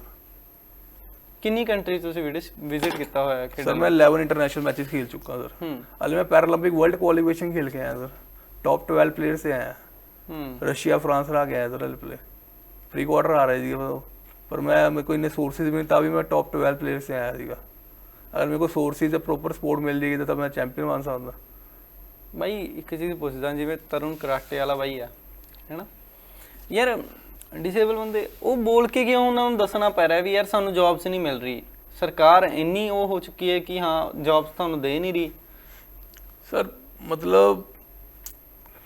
ਕਿੰਨੀ ਕੰਟਰੀ ਤੁਸੀਂ ਵਿਜ਼ਿਟ ਕੀਤਾ ਹੋਇਆ ਹੈ ਸਰ ਮੈਂ 11 ਇੰਟਰਨੈਸ਼ਨਲ ਮੈਚਸ ਖੇਲ ਚੁੱਕਾ ਸਰ ਹਲੇ ਮੈਂ ਪੈਰਾਲੰਪਿਕ ਵਰਲਡ ਕੁਆਲੀਫਿਕੇਸ਼ਨ ਖੇਲ ਕੇ ਆਇਆ ਸਰ ਟੌਪ 12 ਪਲੇਅਰਸ ਸੇ ਆਇਆ। ਹੂੰ। ਰਸ਼ੀਆ ਫਰਾਂਸ ਰਾ ਗਿਆ ਸਰ ਹਲੇ ਪਲੇ ਪ੍ਰੀ ਕੁਆਰਟਰ ਆ ਰਹੀ ਸੀ ਪਰ ਮੈਂ ਮੇਰੇ ਕੋਈ ਇਨੇ ਸੋਰਸਿਸ ਵੀ ਤਾਂ ਵੀ ਮੈਂ ਟੌਪ 12 ਪਲੇਅਰ ਸੇ ਆਇਆ ਸੀਗਾ। ਅਗਰ ਮੇਰੇ ਕੋ ਸੋਰਸਿਸ ਤੇ ਪ੍ਰੋਪਰ ਸਪੋਰਟ ਮਿਲ ਜੇਗੀ ਤਾਂ ਮੈਂ ਚੈਂਪੀਅਨ ਬਣ ਸਕਦਾ। ਬਾਈ ਇੱਕ ਚੀਜ਼ ਪੁੱਛਦਾ ਜਿਵੇਂ ਤਰੁਣ ਕਰਾਟੇ ਵਾਲਾ ਬਾਈ ਆ ਹੈਨਾ ਯਾਰ ਡਿਸੇਬਲ ਬੰਦੇ ਉਹ ਬੋਲ ਕੇ ਕਿਉਂ ਉਹਨਾਂ ਨੂੰ ਦੱਸਣਾ ਪੈ ਰਿਹਾ ਵੀ ਯਾਰ ਸਾਨੂੰ ਜੌਬਸ ਨਹੀਂ ਮਿਲ ਰਹੀ? ਸਰਕਾਰ ਇੰਨੀ ਉਹ ਹੋ ਚੁੱਕੀ ਹੈ ਕਿ ਹਾਂ ਜੌਬਸ ਤੁਹਾਨੂੰ ਦੇ ਨਹੀਂ ਰਹੀ। ਸਰ ਮਤਲਬ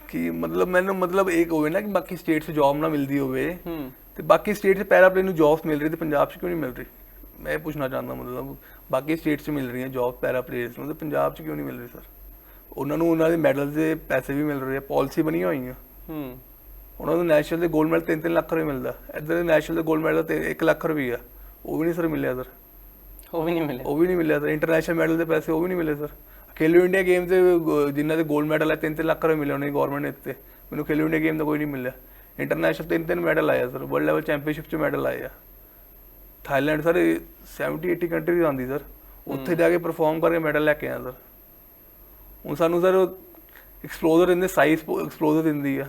ਕਿ ਮਤਲਬ ਮੈਨੂੰ ਮਤਲਬ ਇੱਕ ਹੋਵੇ ਨਾ ਕਿ ਬਾਕੀ ਸਟੇਟ 'ਚ ਜੌਬ ਨਾ ਮਿਲਦੀ ਹੋਵੇ ਹੂੰ। ਤੇ ਬਾਕੀ ਸਟੇਟ 'ਚ ਪੈਰਾ ਪਲੇ ਨੂੰ ਜੌਬਸ ਮਿਲ ਰਹੀ ਤੇ ਪੰਜਾਬ 'ਚ ਕਿਉਂ ਨਹੀਂ ਮਿਲ ਰਹੀ? ਮੈਂ ਇਹ ਪੁੱਛਣਾ ਚਾਹੁੰਦਾ ਮਤਲਬ ਬਾਕੀ ਸਟੇਟ 'ਚ ਮਿਲ ਰਹੀਆਂ ਜੌਬ ਪੈਰਾ ਪਲੇਅਰਸ ਨੂੰ ਤੇ ਪੰਜਾਬ 'ਚ ਕਿਉਂ ਨਹੀਂ ਮਿਲ ਰਹੀ ਸਰ? ਉਹਨਾਂ ਨੂੰ ਉਹਨਾਂ ਦੇ ਮੈਡਲ ਦੇ ਪੈਸੇ ਵੀ ਮਿਲ ਰਹੇ ਆ ਪਾਲਿਸੀ ਬਣੀ ਹੋਈ ਆ ਹੂੰ। ਉਹਨਾਂ ਨੂੰ ਨੈਸ਼ਨਲ ਦੇ 골ਡ ਮੈਡਲ 3-3 ਲੱਖ ਰੁਪਏ ਮਿਲਦਾ। ਇੱਧਰ ਦੇ ਨੈਸ਼ਨਲ ਦੇ 골ਡ ਮੈਡਲ ਦਾ 1 ਲੱਖ ਰੁਪਏ ਆ। ਉਹ ਵੀ ਨਹੀਂ ਸਰ ਮਿਲਿਆ ਸਰ ਉਹ ਵੀ ਨਹੀਂ ਮਿਲਿਆ। ਉਹ ਵੀ ਨਹੀਂ ਮਿਲਿਆ ਸਰ ਇੰਟਰਨੈਸ਼ਨਲ ਮੈਡਲ ਦੇ ਪੈਸੇ ਉਹ ਵੀ ਨਹੀਂ ਮਿਲੇ ਸਰ ਖੇਲੋ ਇੰਡੀਆ ਗੇਮ ਦੇ ਜਿਨ੍ਹਾਂ ਦੇ 골ਡ ਮੈਡਲ ਹੈ 3-3 ਲੱਖ ਰੁਪਏ ਮਿਲੇ ਉਹਨਾਂ ਦੀ ਗਵਰਨਮੈਂਟ ਨੇ ਦਿੱਤੇ। ਮੈਨੂੰ ਖੇਲੋ ਇੰਡੀਆ ਗੇਮ ਦਾ ਕੋਈ ਨਹੀਂ ਮਿਲਿਆ। ਇੰਟਰਨੈਸ਼ਨਲ ਤਿੰਨ ਤਿੰਨ ਮੈਡਲ ਆਇਆ ਸਰ ਵਰਲਡ ਲੈਵਲ ਚੈਂਪੀਅਨਸ਼ਿਪ 'ਚ ਮੈਡਲ ਆਏ ਥਾਈਲੈਂਡ ਸਰ 70 80 ਕੰਟਰੀਜ਼ ਆਉਂਦੀ ਸਰ ਉੱਥੇ ਜਾ ਕੇ ਪਰਫਾਰਮ ਕਰਕੇ ਮੈਡਲ ਲੈ ਕੇ ਆਇਆ ਸਰ ਹੁਣ ਸਾਨੂੰ ਸਰ ਐਕਸਪਲੋਜ਼ਰ ਇਨ ਸਾਈਜ਼ ਐਕਸਪਲੋਜ਼ਰ ਦਿੰਦੀ ਆ।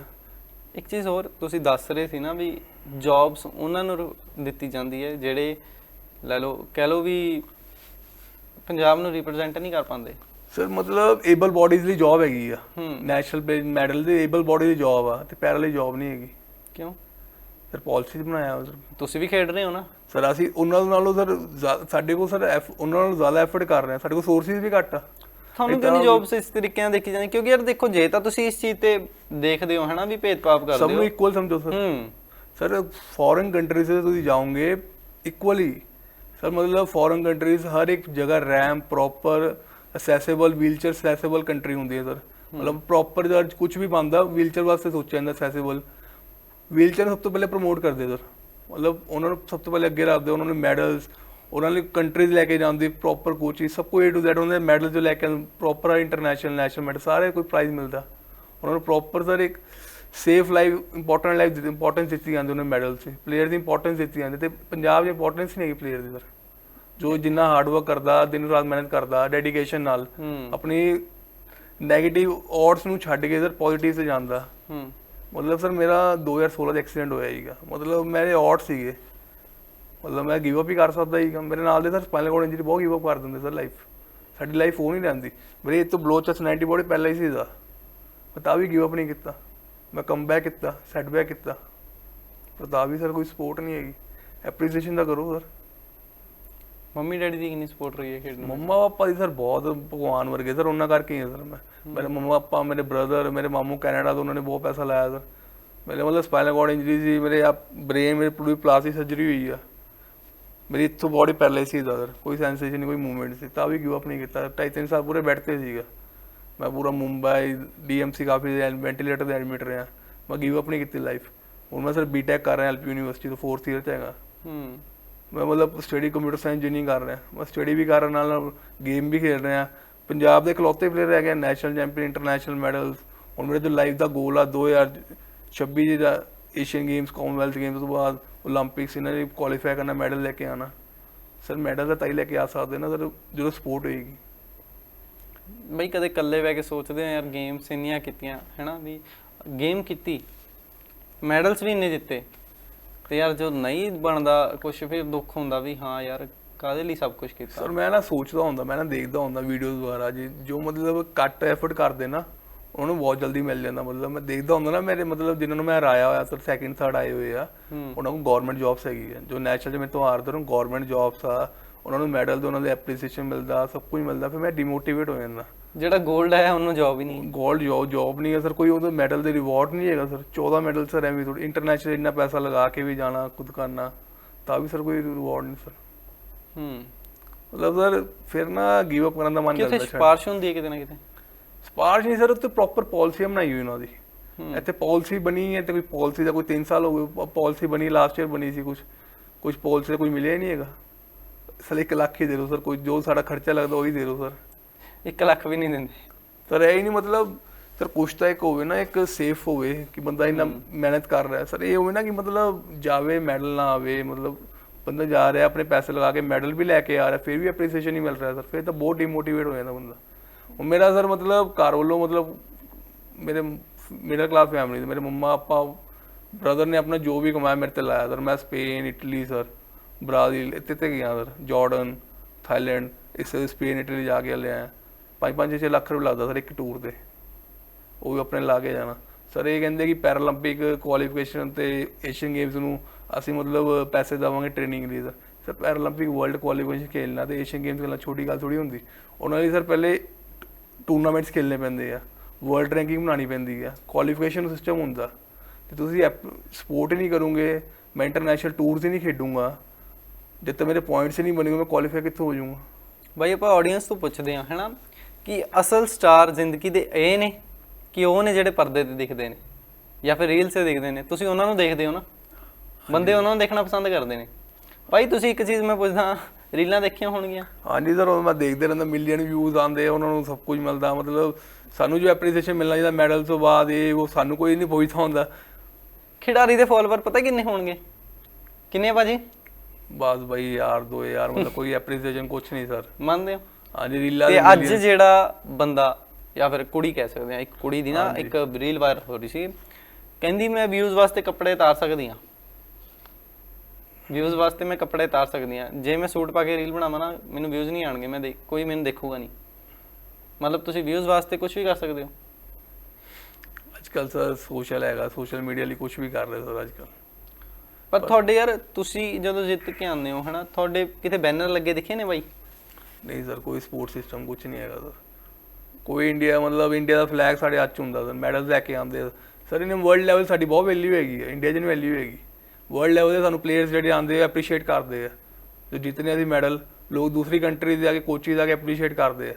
ਇੱਕ ਚੀਜ਼ ਹੋਰ ਤੁਸੀਂ ਦੱਸ ਰਹੇ ਸੀ ਨਾ ਵੀ ਜੌਬਸ ਉਹਨਾਂ ਨੂੰ ਦਿੱਤੀ ਜਾਂਦੀ ਹੈ ਜਿਹੜੇ ਲੈ ਲਓ ਕਹਿ ਲਓ ਵੀ ਪੰਜਾਬ ਨੂੰ ਰਿਪਰੈਜ਼ੈਂਟ ਨਹੀਂ ਕਰ ਪਾਉਂਦੇ। ਸਰ ਮਤਲਬ ਏਬਲ ਬੋਡੀਜ਼ ਲਈ ਜੌਬ ਹੈਗੀ ਆ। ਨੈਸ਼ਨਲ ਮੈਡਲ ਦੀ ਏਬਲ ਬੋਡੀ ਦੀ ਜੌਬ ਆ ਤੇ ਪੈਰਾ ਲਈ ਜੌਬ ਨਹੀਂ ਹੈਗੀ। ਕਿਉਂ? ਸਰ ਪਾਲਿਸੀ ਬਣਾਇਆ ਸਰ। ਤੁਸੀਂ ਵੀ ਖੇਡ ਰਹੇ ਹੋ ਨਾ? ਸਰ ਅਸੀਂ ਉਹਨਾਂ ਨਾਲੋਂ ਸਰ ਸਾਡੇ ਕੋਲ ਸਰ ਉਹਨਾਂ ਨਾਲੋਂ ਜ਼ਿਆਦਾ ਐਫਰਟ ਕਰ ਰਹੇ ਆ ਸਾਡੇ ਕੋਲ ਸੋਰਸਿਸ ਵੀ ਘੱਟ ਆ। ਤੁਹਾਨੂੰ ਕਿਉਂ ਨਹੀਂ ਜੌਬਸ ਇਸ ਤਰੀਕੇ ਨਾਲ ਦੇਖੀ ਜਾਂਦੀ? ਕਿਉਂਕਿ ਯਾਰ ਦੇਖੋ ਜੇ ਤਾਂ ਤੁਸੀਂ ਇਸ ਚੀਜ਼ ਤੇ ਦੇਖਦੇ ਹੋ ਹਨਾ ਵੀ ਭੇਦਭਾਵ ਸਭ ਕਰਦੇ ਨੂੰ ਹੋ। ਇਕੁਅਲ ਸਮਝੋ ਸਰ। ਹੂੰ। ਸਰ ਫੋਰਨ ਕੰਟਰੀਜ਼ ਤੇ ਤੁਸੀਂ ਜਾਓਗੇ ਇਕੁਅਲੀ ਸਰ ਮਤਲਬ ਫੋਰਨ ਕੰਟਰੀਜ਼ ਹਰ ਇੱਕ ਜਗ੍ਹਾ ramp proper accessible wheelchair accessible country ਹੁੰਦੀ ਹੈ ਸਰ। ਮਤਲਬ ਪ੍ਰੋਪਰ ਜਦ ਕੁਝ ਵੀ ਬੰਦਾ ਵੀਲਚੇਅਰ ਵਾਸਤੇ ਸੋਚਿਆ ਜਾਂਦਾ ਅਸੈਸੇਬਲ ਵੀਲਚੇਅਰ ਸਭ ਤੋਂ ਪਹਿਲੇ ਪ੍ਰਮੋਟ ਕਰਦੇ ਸਰ। ਮਤਲਬ ਉਹਨਾਂ ਨੂੰ ਸਭ ਤੋਂ ਪਹਿਲੇ ਅੱਗੇ ਰੱਖਦੇ ਉਹਨਾਂ ਨੂੰ ਮੈਡਲਸ ਉਹਨਾਂ ਲਈ ਕੰਟਰੀਜ਼ ਲੈ ਕੇ ਜਾਂਦੇ ਪ੍ਰੋਪਰ ਕੋਚਿੰਗ ਸਭ ਕੁਝ A to Z ਉਹਨਾਂ ਦੇ ਮੈਡਲ ਜੋ ਲੈ ਕੇ ਪ੍ਰੋਪਰ ਇੰਟਰਨੈਸ਼ਨਲ ਨੈਸ਼ਨਲ ਮੈਡਲ ਸਾਰੇ ਕੋਈ ਪ੍ਰਾਈਜ਼ ਮਿਲਦਾ। ਉਹਨਾਂ ਨੂੰ ਪ੍ਰੋਪਰ ਸਰ ਇੱਕ ਸੇਫ ਲਾਈਫ ਇੰਪੋਰਟੈਂਟ ਲਾਈਫ ਦੀ ਇੰਪੋਰਟੈਂਸ ਦਿੱਤੀ ਜਾਂਦੀ ਉਹਨਾਂ ਮੈਡਲ 'ਚ। ਪਲੇਅਰ ਦੀ ਇੰਪੋਰਟੈਂਸ ਦਿੱਤੀ ਜਾਂਦੀ ਤੇ ਪੰਜਾਬ 'ਚ ਇੰਪੋਰਟੈਂਸ ਨਹੀਂ ਹੈਗੀ ਪਲੇਅਰ ਦੀ ਸਰ। ਜੋ ਜਿੰਨਾ ਹਾਰਡ ਵਰਕ ਕਰਦਾ ਦਿਨ ਰਾਤ ਮਿਹਨਤ ਕਰਦਾ ਡੈਡੀਕੇਸ਼ਨ ਨਾਲ ਆਪਣੀ 네ਗੇਟਿਵ ਔਰਸ ਨੂੰ ਛੱਡ ਕੇ ਸਰ ਪੋਜ਼ਿਟਿਵ ਤੇ ਜਾਂਦਾ। ਮਤਲਬ ਸਰ ਮੇਰਾ 2016 ਚ ਐਕਸੀਡੈਂਟ ਹੋਇਆ ਸੀਗਾ। ਮਤਲਬ ਮੇਰੇ ਔਟ ਸੀਗੇ। ਮਤਲਬ ਮੈਂ ਗਿਵ ਅਪ ਹੀ ਕਰ ਸਕਦਾ ਸੀਗਾ ਮੇਰੇ ਨਾਲ ਦੇ ਸਰ ਸਪਾਈਨਲ ਕੋਰਡ ਇੰਜਰੀ ਬਹੁਤ ਗਿਵ ਅਪ ਕਰ ਦਿੰਦੇ ਸਰ ਲਾਈਫ ਸਾਡੀ ਲਾਈਫ ਹੋ ਨਹੀਂ ਰਹਿੰਦੀ। ਮੇਰੇ ਇਹ ਤੋਂ ਬਲੋਚਸ 90 ਬੋਡੀ ਪਹਿਲਾਂ ਹੀ ਸੀਗਾ ਮੈਂ ਤਾਂ ਵੀ ਗਿਵ ਅਪ ਨਹੀਂ ਕੀਤਾ। ਮੈਂ ਕਮਬੈਕ ਕੀਤਾ ਸੈਟਬੈਕ ਕੀਤਾ। ਪਰ ਤਾਂ ਵੀ ਸਰ ਕੋਈ ਸਪੋਰਟ ਨਹੀਂ ਹੈਗੀ। ਐਪਰੀਸੀਏਸ਼ਨ ਦਾ ਕਰੋ ਸਰ। ਮੰਮੀ ਡੈਡੀ ਦੀ ਕਿੰਨੀ ਸਪੋਰਟ ਰਹੀ ਹੈ ਖੇਡਣ ਨੂੰ? ਮੰਮਾ ਪਾਪਾ ਦੀ ਸਰ ਬਹੁਤ ਭਗਵਾਨ ਵਰਗੇ ਸਰ ਉਹਨਾਂ ਕਰਕੇ ਹੀ ਹੈ ਸਰ ਮੈਂ। ਮੇਰੇ ਮੰਮਾ ਪਾਪਾ ਮੇਰੇ ਬ੍ਰਦਰ ਮੇਰੇ ਮਾਮੂ ਕੈਨੇਡਾ ਤੋਂ ਉਹਨਾਂ ਨੇ ਬਹੁਤ ਪੈਸਾ ਲਾਇਆ ਸਰ। ਮੇਰੇ ਮਤਲਬ ਸਪਾਈਨਲ ਕੋਰਡ ਇੰਜਰੀ ਸੀ ਮੇਰੇ ਆ ਬ੍ਰੇਨ ਮੇਰੇ ਪੂਰੀ ਪਲਾਸਟਿਕ ਸਰਜਰੀ ਹੋਈ ਆ। ਮੇਰੀ ਇੱਥੋਂ ਬਾਡੀ ਪੈਰਲਾਈਜ਼ ਸੀ ਸਰ ਕੋਈ ਸੈਂਸੇਸ਼ਨ ਨਹੀਂ ਕੋਈ ਮੂਵਮੈਂਟ ਸੀ ਤਾਂ ਵੀ ਗਿਵ ਅਪ ਨਹੀਂ ਕੀਤਾ। ਢਾਈ ਤਿੰਨ ਸਾਲ ਪੂਰੇ ਬੈੱਡ ਤੇ ਸੀਗਾ। ਮੈਂ ਪੂਰਾ ਮੁੰਬਈ ਡੀਐਮਸੀ ਕਾਫੀ ਵੈਂਟੀਲੇਟਰ ਤੇ ਐਡਮਿਟ ਰਿਹਾ। ਮੈਂ ਗਿਵ ਅਪ ਨਹੀਂ ਕੀਤੀ ਲਾਈਫ ਹੁਣ ਮੈਂ ਸਰ ਬੀਟੈਕ ਕਰ ਰਿਹਾ ਐਲਪੀ ਯੂਨੀਵਰਸਿਟੀ ਤੋਂ 4th ਇਅਰ ਚ ਹੈਗਾ। ਹੂੰ। ਮੈਂ ਮਤਲਬ ਸਟੱਡੀ ਕੰਪਿਊਟਰ ਸਾਇੰਸ ਇੰਜੀਨੀਅਰਿੰਗ ਕਰ ਰਿਹਾ। ਮੈਂ ਸਟੱਡੀ ਵੀ ਕਰ ਰਿਹਾ ਨਾਲ ਨਾਲ ਗੇਮ ਵੀ ਖੇਡ ਰਿਹਾ। ਪੰਜਾਬ ਦੇ ਇਕਲੌਤੇ ਪਲੇਅਰ ਹੈਗੇ ਨੈਸ਼ਨਲ ਚੈਂਪੀਅਨ ਇੰਟਰਨੈਸ਼ਨਲ ਮੈਡਲਸ ਹੁਣ ਮੇਰੇ ਜੋ ਲਾਈਫ ਦਾ ਗੋਲ ਆ 2026 ਦਾ ਏਸ਼ੀਅਨ ਗੇਮਸ ਕਾਮਨਵੈਲਥ ਗੇਮਸ ਤੋਂ ਬਾਅਦ 올림픽ਸ ਇਹਨਾਂ ਨੇ ਕੁਆਲੀਫਾਈ ਕਰਨਾ ਮੈਡਲ ਲੈ ਕੇ ਆਣਾ ਸਰ ਮੈਡਲ ਤਾਂ ਤਾਈ ਲੈ ਕੇ ਆ ਸਕਦੇ ਨਾ ਸਰ ਜਦੋਂ ਸਪੋਰਟ ਹੋਏਗੀ। ਬਈ ਕਦੇ ਇਕੱਲੇ ਬੈ ਕੇ ਸੋਚਦੇ ਆ ਯਾਰ ਗੇਮਸ ਇੰਨੀਆਂ ਕੀਤੀਆਂ ਹੈਨਾ ਵੀ ਗੇਮ ਕੀਤੀ ਮੈਡਲਸ ਵੀ ਇੰਨੇ ਦਿੱਤੇ ਤੇ ਯਾਰ ਜੋ ਨਹੀਂ ਬਣਦਾ ਕੁਝ ਫਿਰ ਦੁੱਖ ਹੁੰਦਾ ਵੀ ਹਾਂ ਯਾਰ ਕਾਦੇ ਲਈ ਸਭ ਕੁਝ ਕੀਤਾ? ਸਰ ਮੈਂ ਨਾ ਸੋਚਦਾ ਹੁੰਦਾ ਮੈਂ ਨਾ ਦੇਖਦਾ ਹੁੰਦਾ ਵੀਡੀਓਜ਼ ਦੁਆਰਾ ਜੀ ਜੋ ਮਤਲਬ ਘੱਟ ਐਫਰਟ ਕਰਦੇ ਨਾ ਉਹਨੂੰ ਬਹੁਤ ਜਲਦੀ ਮਿਲ ਜਾਂਦਾ ਮਤਲਬ। ਮੈਂ ਦੇਖਦਾ ਹੁੰਦਾ ਨਾ ਮੇਰੇ ਮਤਲਬ ਜਿਨ੍ਹਾਂ ਨੂੰ ਮੈਂ ਹਰਾਇਆ ਹੋਇਆ ਸਰ ਸੈਕਿੰਡ ਥਰਡ ਆਏ ਹੋਏ ਆ ਉਹਨਾਂ ਨੂੰ ਗਵਰਨਮੈਂਟ ਜੌਬਸ ਹੈਗੀ ਹੈ ਜੋ ਨੈਸ਼ਨਲ ਜਿਵੇਂ ਤੋਂ ਹਾਰਦੇ ਨੂੰ ਗਵਰਨਮੈਂਟ ਜੌਬਸ ਆ ਉਹਨਾਂ ਨੂੰ ਮੈਡਲ ਤੇ ਉਹਨਾਂ ਦੇ ਐਪਰੀਸੀਏਸ਼ਨ ਮਿਲਦਾ ਸਭ ਕੁਝ ਮਿਲਦਾ ਫਿਰ ਮੈਂ ਡਿਮੋਟੀਵੇਟ ਹੋ ਜਾਂਦਾ। ਜਿਹੜਾ 골ਡ ਆਇਆ ਉਹਨੂੰ ਜੌਬ ਹੀ ਨਹੀਂ। ਗੋਲਡ ਜੌਬ ਜੌਬ ਨਹੀਂ ਹੈ ਸਰ ਕੋਈ ਉਹਦਾ ਮੈਡਲ ਦੇ ਰਿਵਾਰਡ ਨਹੀਂ ਹੈਗਾ ਸਰ। 14 ਮੈਡਲ ਸਰ ਐਵੇਂ ਥੋੜੀ ਇੰਟਰਨੈਸ਼ਨਲ ਇੰਨਾ ਪੈਸਾ ਲਗਾ ਕੇ ਵੀ ਜਾਣਾ ਖੁਦ ਕਰਨਾ ਤਾਂ ਵੀ ਸਰ ਕੋਈ ਰਿਵਾਰਡ ਨਹੀਂ ਸਰ। ਹੂੰ। ਮਤਲਬ ਸਰ ਫਿਰ ਨਾ ਗਿਵ ਅਪ ਕਰਨ ਦਾ ਮਨ ਕਰਦਾ ਛੱਡ ਸਿਫਾਰਿਸ਼ ਹੁੰਦੀ ਹੈ ਕਿਤੇ ਨਾ ਕਿਤੇ? ਸਪਾਰਸ਼ ਨਹੀਂ ਸਰ ਉੱਤੇ ਪ੍ਰੋਪਰ ਪਾਲਿਸੀ ਬਣਾਈ ਹੋਈ ਉਹਨਾਂ ਦੀ। ਇੱਥੇ ਪਾਲਿਸੀ ਬਣੀ ਹੈ ਤੇ ਕੋਈ ਪਾਲਿਸੀ ਦਾ ਕੋਈ 3 ਸਾਲ ਹੋ ਗਏ ਪਾਲਿਸੀ ਬਣੀ ਲਾਸਟ ਈਅਰ ਬਣੀ ਸੀ ਕੁਝ ਕੁਝ ਪਾਲਿਸੀ ਕੋਈ ਮਿਲਿਆ ਨਹੀਂ ਹੈਗਾ। ਸਰ 1 ਲੱਖ ਹੀ ਦੇ ਦਿਓ ਸਰ ਕੋਈ ਜੋ ਸਾਡਾ ਖਰਚਾ ਲੱਗਦਾ ਉਹ ਹੀ ਦੇ ਦਿਓ ਸਰ। 1 ਲੱਖ ਵੀ ਨਹੀਂ ਦਿੰਦੇ। ਸਰ ਇਹ ਹੀ ਨਹੀਂ ਮਤਲਬ ਸਰ ਕੁਛ ਤਾਂ ਇੱਕ ਹੋਵੇ ਨਾ ਇੱਕ ਸੇਫ ਹੋਵੇ ਕਿ ਬੰਦਾ ਇੰਨਾ ਮਿਹਨਤ ਕਰ ਰਿਹਾ। ਸਰ ਇਹ ਹੋਵੇ ਨਾ ਕਿ ਮਤਲਬ ਜਾਵੇ ਮੈਡਲ ਨਾ ਆਵੇ ਮਤਲਬ ਬੰਦਾ ਜਾ ਰਿਹਾ ਆਪਣੇ ਪੈਸੇ ਲਗਾ ਕੇ ਮੈਡਲ ਵੀ ਲੈ ਕੇ ਆ ਰਿਹਾ ਫਿਰ ਵੀ ਐਪਰੀਸੀਏਸ਼ਨ ਨਹੀਂ ਮਿਲ ਰਿਹਾ ਸਰ। ਫਿਰ ਤਾਂ ਬਹੁਤ ਡੀਮੋਟੀਵੇਟ ਹੋ ਜਾਂਦਾ ਬੰਦਾ। ਹੁਣ ਮੇਰਾ ਸਰ ਮਤਲਬ ਘਰ ਵੱਲੋਂ ਮਤਲਬ ਮੇਰੇ ਮਿਡਲ ਕਲਾਸ ਫੈਮਿਲੀ ਦੇ, ਮੇਰੇ ਮੰਮਾ ਪਾਪਾ ਬ੍ਰਦਰ ਨੇ ਆਪਣਾ ਜੋ ਵੀ ਕਮਾਇਆ ਮੇਰੇ ਤੇ ਲਾਇਆ ਸਰ। ਮੈਂ ਸਪੇਨ, ਇਟਲੀ ਸਰ, ਬ੍ਰਾਜ਼ੀਲ, ਇੱਥੇ ਤੇ ਗਿਆ ਸਰ। ਜਾਰਡਨ, ਥਾਈਲੈਂਡ, ਇਸ ਸਪੇਨ, ਇਟਲੀ ਜਾ ਕੇ ਲਿਆ ਪੰਜ ਪੰਜ, ਛੇ ਲੱਖ ਰੁਪਏ ਲੱਗਦਾ ਸਰ ਇੱਕ ਟੂਰ ਦੇ ਉਹ ਵੀ ਆਪਣੇ ਲਾ ਕੇ ਜਾਣਾ। ਸਰ ਇਹ ਕਹਿੰਦੇ ਕਿ ਪੈਰਾਲੰਪਿਕ ਕੁਆਲੀਫਿਕੇਸ਼ਨ ਤੇ ਏਸ਼ੀਅਨ ਗੇਮਸ ਨੂੰ ਅਸੀਂ ਮਤਲਬ ਪੈਸੇ ਦੇਵਾਂਗੇ ਟ੍ਰੇਨਿੰਗ ਲਈ sir. Sir Paralympic world qualification ਖੇਲਣਾ ਤੇ ਏਸ਼ੀਅਨ ਗੇਮਸ ਖੇਲਣਾ ਛੋਟੀ ਗੱਲ ਥੋੜੀ ਹੁੰਦੀ। ਉਹਨਾਂ ਲਈ ਸਰ ਪਹਿਲੇ ਟੂਰਨਾਮੈਂਟਸ ਖੇਲਣੇ ਪੈਂਦੇ ਆ ਵਰਲਡ ਰੈਂਕਿੰਗ ਬਣਾਉਣੀ ਪੈਂਦੀ ਆ ਕੁਆਲੀਫਿਕੇਸ਼ਨ ਸਿਸਟਮ ਹੁੰਦਾ। ਤੇ ਤੁਸੀਂ ਸਪੋਰਟ ਹੀ ਨਹੀਂ ਕਰੋਗੇ ਮੈਂ ਇੰਟਰਨੈਸ਼ਨਲ ਟੂਰਸ ਹੀ ਨਹੀਂ ਖੇਡੂੰਗਾ। ਜਦ ਤੱਕ ਮੇਰੇ ਪੁਆਇੰਟਸ ਹੀ ਨਹੀਂ ਬਣੇਗੇ ਮੈਂ ਕੁਆਲੀਫਾਈ ਕਿੱਥੋਂ ਹੋ ਜਾਊਂਗਾ? ਬਾਈ ਆਪਾਂ ਆਡੀਅנס ਤੋਂ ਪੁੱਛਦੇ ਹਾਂ ਹੈਨਾ ਕਿ ਅਸਲ ਸਟਾਰ ਜ਼ਿੰਦਗੀ ਦੇ ਇਹ ਨੇ ਕਿ ਉਹ ਨੇ ਜਿਹੜੇ ਪਰਦੇ ਤੇ ਦਿਖਦੇ ਨੇ ਜਾਂ ਫਿਰ ਰੀਲਸ ਤੇ ਦਿਖਦੇ ਨੇ। ਤੁਸੀਂ ਉਹਨਾਂ ਨੂੰ ਦੇਖਦੇ ਹੋ ਨਾ? ਬੰਦੇ ਉਹਨਾਂ ਨੂੰ ਦੇਖਣਾ ਪਸੰਦ ਕਰਦੇ ਨੇ। ਭਾਈ ਤੁਸੀਂ ਇੱਕ ਚੀਜ਼ ਮੈਂ ਪੁੱਛਦਾ ਰੀਲਾਂ ਦੇਖੀਆਂ ਹੋਣਗੀਆਂ? ਹਾਂਜੀ ਸਰ ਉਹ ਮੈਂ ਦੇਖਦੇ ਰਹਿੰਦਾ ਮਿਲੀਅਨ ਵਿਊਜ਼ ਆਉਂਦੇ ਉਹਨਾਂ ਨੂੰ ਸਭ ਕੁਝ ਮਿਲਦਾ। ਮਤਲਬ ਸਾਨੂੰ ਜੋ ਐਪਰੀਸੀਏਸ਼ਨ ਮਿਲਣਾ ਚਾਹੀਦਾ ਮੈਡਲ ਤੋਂ ਬਾਅਦ ਇਹ ਉਹ ਸਾਨੂੰ ਕੋਈ ਨਹੀਂ ਪਹੁੰਚਦਾ ਹੁੰਦਾ। ਖਿਡਾਰੀ ਦੇ ਫਾਲੋਅਰ ਪਤਾ ਕਿੰਨੇ ਹੋਣਗੇ? ਕਿੰਨੇ ਆ ਭਾਜੀ? ਬਸ ਬਾਈ ਯਾਰ ਦੋ ਯਾਰ ਮਤਲਬ ਕੋਈ ਐਪਰੀਸੀਏਸ਼ਨ ਕੁਝ ਨਹੀਂ ਸਰ ਮੰਨਦੇ ਹੋ? ਹਾਂਜੀ ਰੀਲਾ ਤੇ ਅੱਜ ਜਿਹੜਾ ਬੰਦਾ ਜਾਂ ਫਿਰ ਕੁੜੀ ਕਹਿ ਸਕਦੇ ਆ ਇੱਕ ਕੁੜੀ ਦੀ ਨਾ ਇੱਕ ਰੀਲ ਵਾਇਰਲ ਹੋ ਰਹੀ ਸੀ। ਕਹਿੰਦੀ ਮੈਂ ਵਿਊਜ਼ ਵਾਸਤੇ ਕੱਪੜੇ ਤਾਰ ਸਕਦੀ ਆ ਵਿਊਜ਼ ਵਾਸਤੇ ਮੈਂ ਕੱਪੜੇ ਤਾਰ ਸਕਦੀ ਆ ਜੇ ਮੈਂ ਸੂਟ ਪਾ ਕੇ ਰੀਲ ਬਣਾਵਾਂ ਨਾ ਮੈਨੂੰ ਵਿਊਜ਼ ਨਹੀਂ ਆਣਗੇ ਮੈਂ ਦੇਖ ਕੋਈ ਮੈਨੂੰ ਦੇਖੂਗਾ ਨਹੀਂ। ਮਤਲਬ ਤੁਸੀਂ ਵਿਊਜ਼ ਵਾਸਤੇ ਕੁਝ ਵੀ ਕਰ ਸਕਦੇ ਹੋ। ਅੱਜ ਕੱਲ ਸਰ ਸੋਸ਼ਲ ਹੈਗਾ। ਸੋਸ਼ਲ ਮੀਡੀਆ ਲਈ ਕੁਝ ਵੀ ਕਰ ਰਹੇ ਸਰ ਅੱਜ ਕੱਲ ਪਰ ਤੁਹਾਡੇ ਯਾਰ ਤੁਸੀਂ ਜਦੋਂ ਜਿੱਤ ਕੇ ਆਉਂਦੇ ਹੋ ਹਨਾ ਤੁਹਾਡੇ ਕਿਤੇ ਬੈਨਰ ਲੱਗੇ ਦਿਖੇ ਨੇ ਬਾਈ? ਨਹੀਂ ਸਰ ਕੋਈ ਸਪੋਰਟ ਸਿਸਟਮ ਕੁਝ ਨਹੀਂ ਹੈਗਾ ਸਰ। ਕੋਈ ਇੰਡੀਆ ਮਤਲਬ ਇੰਡੀਆ ਦਾ ਫਲੈਗ ਸਾਡੇ ਹੱਥ 'ਚ ਹੁੰਦਾ ਸਰ। ਮੈਡਲ ਲੈ ਕੇ ਆਉਂਦੇ। ਸਰ ਇਹਨੇ ਵਰਲਡ ਲੈਵਲ ਸਾਡੀ ਬਹੁਤ ਵੈਲਿਊ ਹੈਗੀ ਹੈ ਇੰਡੀਆ ਨਹੀਂ ਵੈਲਿਊ ਹੈਗੀ। ਵਰਲਡ ਲੈਵਲ ਤੇ ਸਾਨੂੰ ਪਲੇਅਰਸ ਜਿਹੜੇ ਆਉਂਦੇ ਆ ਐਪਰੀਸ਼ੀਏਟ ਕਰਦੇ ਆ। ਜੋ ਜਿੱਤਨੇ ਅਸੀਂ ਮੈਡਲ ਲੋਕ ਦੂਸਰੀ ਕੰਟਰੀ ਦੇ ਜਾ ਕੇ ਕੋਚੀ ਜਾ ਕੇ ਐਪਰੀਸ਼ੀਏਟ ਕਰਦੇ ਆ।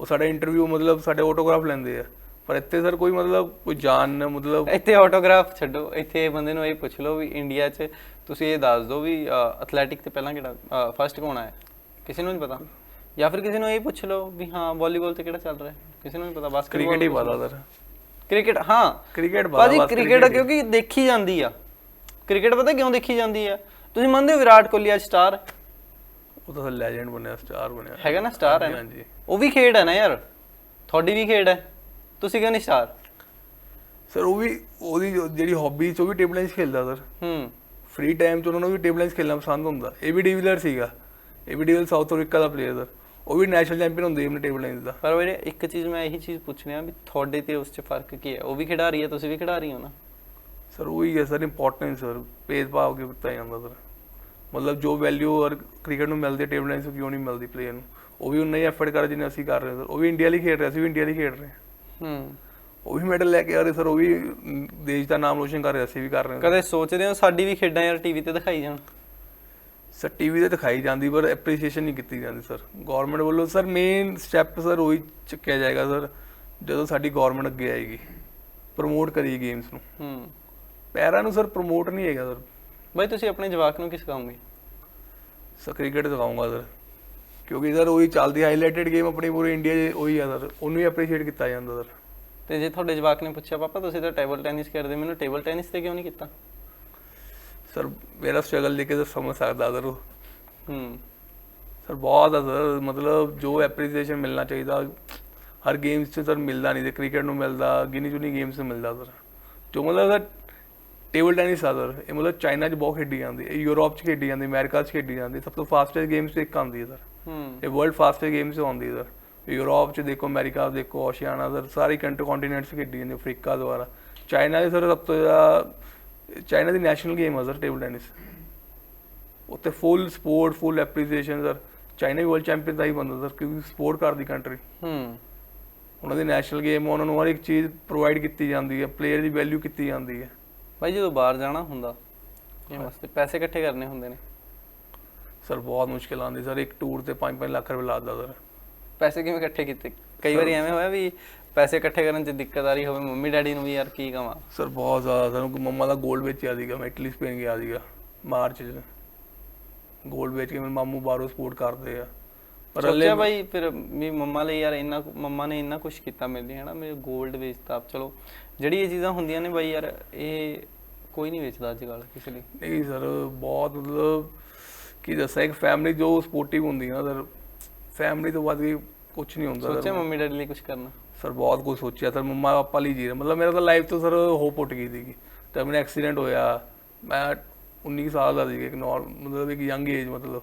ਉਹ ਸਾਡਾ ਇੰਟਰਵਿਊ ਮਤਲਬ ਸਾਡੇ ਆਟੋਗ੍ਰਾਫ ਲੈਂਦੇ ਆ। ਪਰ ਇੱਥੇ ਸਰ ਕੋਈ ਮਤਲਬ ਕੋਈ ਜਾਣ ਮਤਲਬ ਇੱਥੇ ਆਟੋਗ੍ਰਾਫ ਛੱਡੋ। ਇੱਥੇ ਬੰਦੇ ਨੂੰ ਇਹ ਪੁੱਛ ਲਓ ਵੀ ਇੰਡੀਆ 'ਚ ਤੁਸੀਂ ਇਹ ਦੱਸ ਦਿਓ ਵੀ ਐਥਲੈਟਿਕ ਤੇ ਪਹਿਲਾਂ ਕਿਹੜਾ ਫਰਸਟ ਕੌਣ ਆਇਆ? ਕਿਸੇ ਨੂੰ ਨਹੀਂ ਪਤਾ। ਜਾਂ ਫਿਰ ਕਿਸੇ ਨੂੰ ਇਹ ਪੁੱਛ ਲਓ ਵੀ ਹਾਂ ਵਾਲੀਬਾਲ ਤੇ ਕਿਹੜਾ ਚੱਲ ਰਿਹਾ? ਕਿਸੇ ਨੂੰ ਨਹੀਂ ਪਤਾ ਬਸ ਕ੍ਰਿਕਟ ਹੀ ਪਤਾ ਸਰ ਕ੍ਰਿਕਟ ਹਾਂ। ਕ੍ਰਿਕਟ ਭਾਜੀ ਕ੍ਰਿਕਟ ਕਿਉਂਕਿ ਦੇਖੀ ਜਾਂਦੀ ਆ। ਕ੍ਰਿਕਟ ਪਤਾ ਕਿਉਂ ਦੇਖੀ ਜਾਂਦੀ ਆ? ਤੁਸੀਂ ਮੰਨਦੇ ਹੋ ਵਿਰਾਟ ਕੋਹਲੀ ਅੱਜ ਸਟਾਰ? ਉਹ ਤਾਂ ਲੈਜੈਂਡ ਬਣਿਆ ਸਟਾਰ ਬਣਿਆ। ਹੈਗਾ ਨਾ ਸਟਾਰ ਹੈ ਨਾ? ਹਾਂਜੀ ਉਹ ਵੀ ਖੇਡ ਹੈ ਨਾ ਯਾਰ। ਤੁਹਾਡੀ ਵੀ ਖੇਡ ਹੈ। ਤੁਸੀਂ ਕਿਉਂ ਨਹੀਂ ਸਟਾਰ? ਸਰ ਉਹ ਵੀ ਉਹਦੀ ਜਿਹੜੀ ਹੌਬੀ ਚ ਉਹ ਵੀ ਟੇਬਲ ਟੈਨਿਸ ਖੇਲਦਾ ਸਰ ਹੂੰ। ਫ੍ਰੀ ਟਾਈਮ ਚ ਉਹਨਾਂ ਨੂੰ ਵੀ ਟੇਬਲ ਟੈਨਿਸ ਖੇਲਣਾ ਪਸੰਦ ਹੁੰਦਾ। ਇਹ ਵੀ ਡਿਵੀਲਰ ਸੀਗਾ। ਇਹ ਵੀ ਡਿਵੀਲਰ ਸਾਊਥ ਅਫਰੀਕਾ ਦਾ ਪਲੇਅਰ ਸਰ ਉਹ ਵੀ ਨੈਸ਼ਨਲ ਚੈਂਪੀਅਨ ਹੁੰਦੇ ਆਪਣੇ ਟੇਬਲ ਟੈਨਿਸ ਦਾ। ਪਰ ਵੀਰੇ ਇੱਕ ਚੀਜ਼ ਮੈਂ ਇਹੀ ਚੀਜ਼ ਪੁੱਛ ਰਿਹਾ ਵੀ ਤੁਹਾਡੇ ਤੇ ਉਸ 'ਚ ਫ਼ਰਕ ਕੀ ਹੈ? ਉਹ ਵੀ ਖਿਡਾਰੀ ਹੈ ਤੁਸੀਂ ਵੀ ਖਿਡਾਰੀ ਹੋ ਨਾ। ਸਰ ਉਹੀ ਹੈ ਸਰ ਇੰਪੋਰਟੈਂਸ ਸਰ ਭੇਦਭਾਵ ਕੇ ਦਿੱਤਾ ਜਾਂਦਾ ਸਰ? ਮਤਲਬ ਜੋ ਵੈਲਿਊ ਔਰ ਕ੍ਰਿਕਟ ਨੂੰ ਮਿਲਦੀ ਟੇਬਲ ਟੈਨਿਸ ਨੂੰ ਕਿਉਂ ਨਹੀਂ ਮਿਲਦੀ ਪਲੇਅਰ ਨੂੰ? ਉਹ ਵੀ ਉਨਾ ਹੀ ਐਫਰਟ ਕਰ ਜਿੰਨਾ ਅਸੀਂ ਕਰ ਰਹੇ ਸਰ। ਉਹ ਵੀ ਇੰਡੀਆ ਲਈ ਖੇਡ ਰਿਹਾ ਸੀ ਵੀ ਇੰਡੀਆ ਲਈ ਖੇਡ ਰਹੇ ਹਾਂ। ਉਹ ਵੀ ਮੈਡਲ ਲੈ ਕੇ ਆ ਰਹੇ ਸਰ ਉਹ ਵੀ ਦੇਸ਼ ਦਾ ਨਾਮ ਰੋਸ਼ਨ ਕਰ ਰਿਹਾ ਸੀ ਵੀ ਕਰ ਰਹੇ ਕਦੇ ਸੋਚਦੇ ਹੋ ਸਾਡੀ ਵੀ ਖੇਡਾਂ ਯਾਰ ਟੀਵੀ ਤੇ ਦਿਖਾਈ ਜਾਣ? ਸਰ ਟੀਵੀ ਤੇ ਦਿਖਾਈ ਜਾਂਦੀ ਪਰ ਐਪਰੀਸੀਏਸ਼ਨ ਨਹੀਂ ਕੀਤੀ ਜਾਂਦੀ ਸਰ। ਗਵਰਨਮੈਂਟ ਵੱਲੋਂ ਸਰ ਮੇਨ ਸਟੈਪ ਸਰ ਉਹੀ ਚੁੱਕਿਆ ਜਾਏਗਾ ਸਰ ਜਦੋਂ ਸਾਡੀ ਗਵਰਨਮੈਂਟ ਅੱਗੇ ਆਏਗੀ ਪ੍ਰਮੋਟ ਕਰੀ ਗੇਮਸ ਨੂੰ। ਹੂੰ। ਪੈਰਾਂ ਨੂੰ ਸਰ ਪ੍ਰਮੋਟ ਨਹੀਂ ਹੈਗਾ ਸਰ। ਬਾਈ ਤੁਸੀਂ ਆਪਣੇ ਜਵਾਕ ਨੂੰ ਕੀ ਸਿਖਾਓਗੇ? ਸਰ ਕ੍ਰਿਕਟ ਦਿਖਾਊਂਗਾ ਸਰ। ਕਿਉਂਕਿ ਸਰ ਉਹੀ ਚੱਲਦੀ ਹਾਈਲਾਈਟਡ ਗੇਮ ਆਪਣੀ ਪੂਰੇ ਇੰਡੀਆ 'ਚ ਉਹੀ ਆ ਸਰ। ਉਹਨੂੰ ਹੀ ਐਪਰੀਸ਼ੀਏਟ ਕੀਤਾ ਜਾਂਦਾ ਸਰ। ਤੇ ਜੇ ਤੁਹਾਡੇ ਜਵਾਕ ਨੇ ਪੁੱਛਿਆ ਪਾਪਾ ਤੁਸੀਂ ਤਾਂ ਟੇਬਲ ਟੈਨਿਸ ਕਰਦੇ ਮੈਨੂੰ ਟੇਬਲ ਟੈਨਿਸ ਤੇ ਕਿਉਂ ਨਹੀਂ ਕੀਤਾ? ਸਰ ਮੇਰਾ ਸਟਰਗਲ ਦੇਖ ਕੇ ਸਰ ਸਮਝ ਸਕਦਾ ਸਰ ਉਹ। ਹੂੰ। ਸਰ ਬਹੁਤ ਆ ਸਰ। ਮਤਲਬ ਜੋ ਐਪਰੀਸੀਏਸ਼ਨ ਮਿਲਣਾ ਚਾਹੀਦਾ ਹਰ ਗੇਮਸ 'ਚ ਸਰ ਮਿਲਦਾ ਨਹੀਂ ਤੇ ਕ੍ਰਿਕਟ ਨੂੰ ਮਿਲਦਾ ਗਿਨੀ ਚੁਨੀ ਗੇਮਸ 'ਚ ਮਿਲਦਾ ਸਰ। ਜੋ ਮਤਲਬ ਸਰ ਟੇਬਲ ਟੈਨਿਸ ਆ ਸਰ ਇਹ ਮਤਲਬ ਚਾਈਨਾ 'ਚ ਬਹੁਤ ਖੇਡੀ ਜਾਂਦੀ ਹੈ ਯੂਰਪ 'ਚ ਖੇਡੀ ਜਾਂਦੀ ਅਮਰੀਕਾ 'ਚ ਖੇਡੀ ਜਾਂਦੀ ਸਭ ਤੋਂ ਫਾਸਟੈਸਟ ਗੇਮਸ 'ਚ ਇੱਕ ਆਉਂਦੀ ਹੈ ਸਰ ਹੂੰ। ਇਹ ਵਰਲਡ ਫਾਸਟੈਸਟ ਗੇਮਸ ਆਉਂਦੀ ਹੈ ਸਰ ਯੂਰਪ 'ਚ ਦੇਖੋ ਅਮਰੀਕਾ ਦੇਖੋ ਓਸ਼ੀਆਨਾ ਸਰ ਸਾਰੀ ਕੰਟਰੀ ਕੰਟੀਨੈਂਟਸ 'ਚ ਖੇਡੀ ਜਾਂਦੀ ਅਫਰੀਕਾ ਦੁਆਰਾ। ਚਾਈਨਾ ਦੀ ਸਰ ਸਭ ਤੋਂ ਜ਼ਿਆਦਾ ਚਾਈਨਾ ਦੀ ਨੈਸ਼ਨਲ ਗੇਮ ਆ ਸਰ ਟੇਬਲ ਟੈਨਿਸ। ਉੱਤੇ full support full appreciation sir China ਵੀ ਵਰਲਡ ਚੈਂਪੀਅਨ ਦਾ ਹੀ ਬੰਦਾ ਸਰ ਕਿਉਂਕਿ ਸਪੋਰਟ ਕਰਦੀ ਕੰਟਰੀ ਹੂੰ। ਉਹਨਾਂ ਦੀ ਨੈਸ਼ਨਲ ਗੇਮ ਉਹਨਾਂ ਨੂੰ ਹਰ ਇੱਕ ਚੀਜ਼ ਪ੍ਰੋਵਾਈਡ ਕੀਤੀ ਜਾਂਦੀ ਹੈ ਪਲੇਅਰ ਦੀ ਵੈਲਿਊ ਕੀਤੀ ਜਾਂਦੀ ਹੈ। ਬਾਈ ਜਦੋਂ ਬਾਹਰ ਜਾਣਾ ਹੁੰਦਾ ਇਹ ਵਾਸਤੇ ਪੈਸੇ ਇਕੱਠੇ ਕਰਨੇ ਹੁੰਦੇ ਨੇ। ਸਰ ਬਹੁਤ ਮੁਸ਼ਕਿਲ ਆਉਂਦੀ ਸਰ ਇੱਕ ਟੂਰ ਤੇ 5-5 ਲੱਖ ਰੁਪਏ ਲੱਗਦਾ ਸਰ। ਪੈਸੇ ਕਿਵੇਂ ਇਕੱਠੇ ਕੀਤੇ? ਕਈ ਵਾਰੀ ਐਵੇਂ ਹੋਇਆ ਵੀ ਪੈਸੇ ਇਕੱਠੇ ਕਰਨ 'ਚ ਦਿੱਕਤ ਆ ਰਹੀ ਹੋਵੇ ਮੰਮੀ ਡੈਡੀ ਨੂੰ ਵੀ ਯਾਰ ਕੀ ਕਵਾਂ? ਸਰ ਬਹੁਤ ਜ਼ਿਆਦਾ ਸਾਨੂੰ ਕਿ ਮੰਮਾ ਦਾ 골ਡ ਵੇਚਿਆ ਸੀਗਾ ਮੈਂ ਇਟਲੀ ਸਪੇਨ ਗਿਆ ਸੀਗਾ ਮਾਰਚ 'ਚ। 골ਡ ਵੇਚ ਕੇ ਮੇਰੇ ਮਾਮੂ ਬਾਹਰੋਂ ਸਪੋਰਟ ਕਰਦੇ ਆ। ਪਰ ਅੱਲੇ ਬਾਈ ਫਿਰ ਵੀ ਮੰਮਾ ਲਈ ਯਾਰ ਇੰਨਾ ਮੰਮਾ ਨੇ ਇੰਨਾ ਕੁਝ ਕੀਤਾ ਮੇਰੇ ਲਈ ਹਨਾ? ਮੇਰੇ 골ਡ ਵੇਚਤਾ ਚਲੋ ਜਿਹੜੀ ਇਹ ਚੀਜ਼ਾਂ ਹੁੰਦੀਆਂ ਨੇ ਬਾਈ ਯਾਰ ਇਹ ਕੋਈ ਨਹੀਂ ਵੇਚਦਾ ਅੱਜ ਕੱਲ੍ਹ ਕਿਸੇ ਲਈ। ਨਹੀਂ ਸਰ ਬਹੁਤ ਮਤਲਬ ਕੀ ਦੱਸਾਂ ਇੱਕ ਫੈਮਿਲੀ ਜੋ ਸਪੋਰਟਿਵ ਹੁੰਦੀ ਹੈ ਨਾ ਸਰ ਫੈਮਿਲੀ ਤੋਂ ਵੱਧ ਕੇ ਕੁਝ ਨਹੀਂ ਹੁੰਦਾ ਸੋਚਿਆ ਮੰਮੀ ਡੈਡੀ ਲਈ ਕੁਝ ਕਰਨਾ? ਸਰ ਬਹੁਤ ਕੁਝ ਸੋਚਿਆ ਸਰ ਮੰਮਾ ਪਾਪਾ ਲਈ ਜੀ ਮਤਲਬ ਮੇਰਾ ਤਾਂ ਲਾਈਫ ਤੋਂ ਸਰ ਹੋਪ ਉੱਟ ਗਈ ਸੀਗੀ। ਜਦ ਮੇਰਾ ਐਕਸੀਡੈਂਟ ਹੋਇਆ ਮੈਂ 19 ਕੁ ਸਾਲ ਦਾ ਸੀਗਾ ਇੱਕ ਨੌਰ ਮਤਲਬ ਇੱਕ ਯੰਗ ਏਜ ਮਤਲਬ।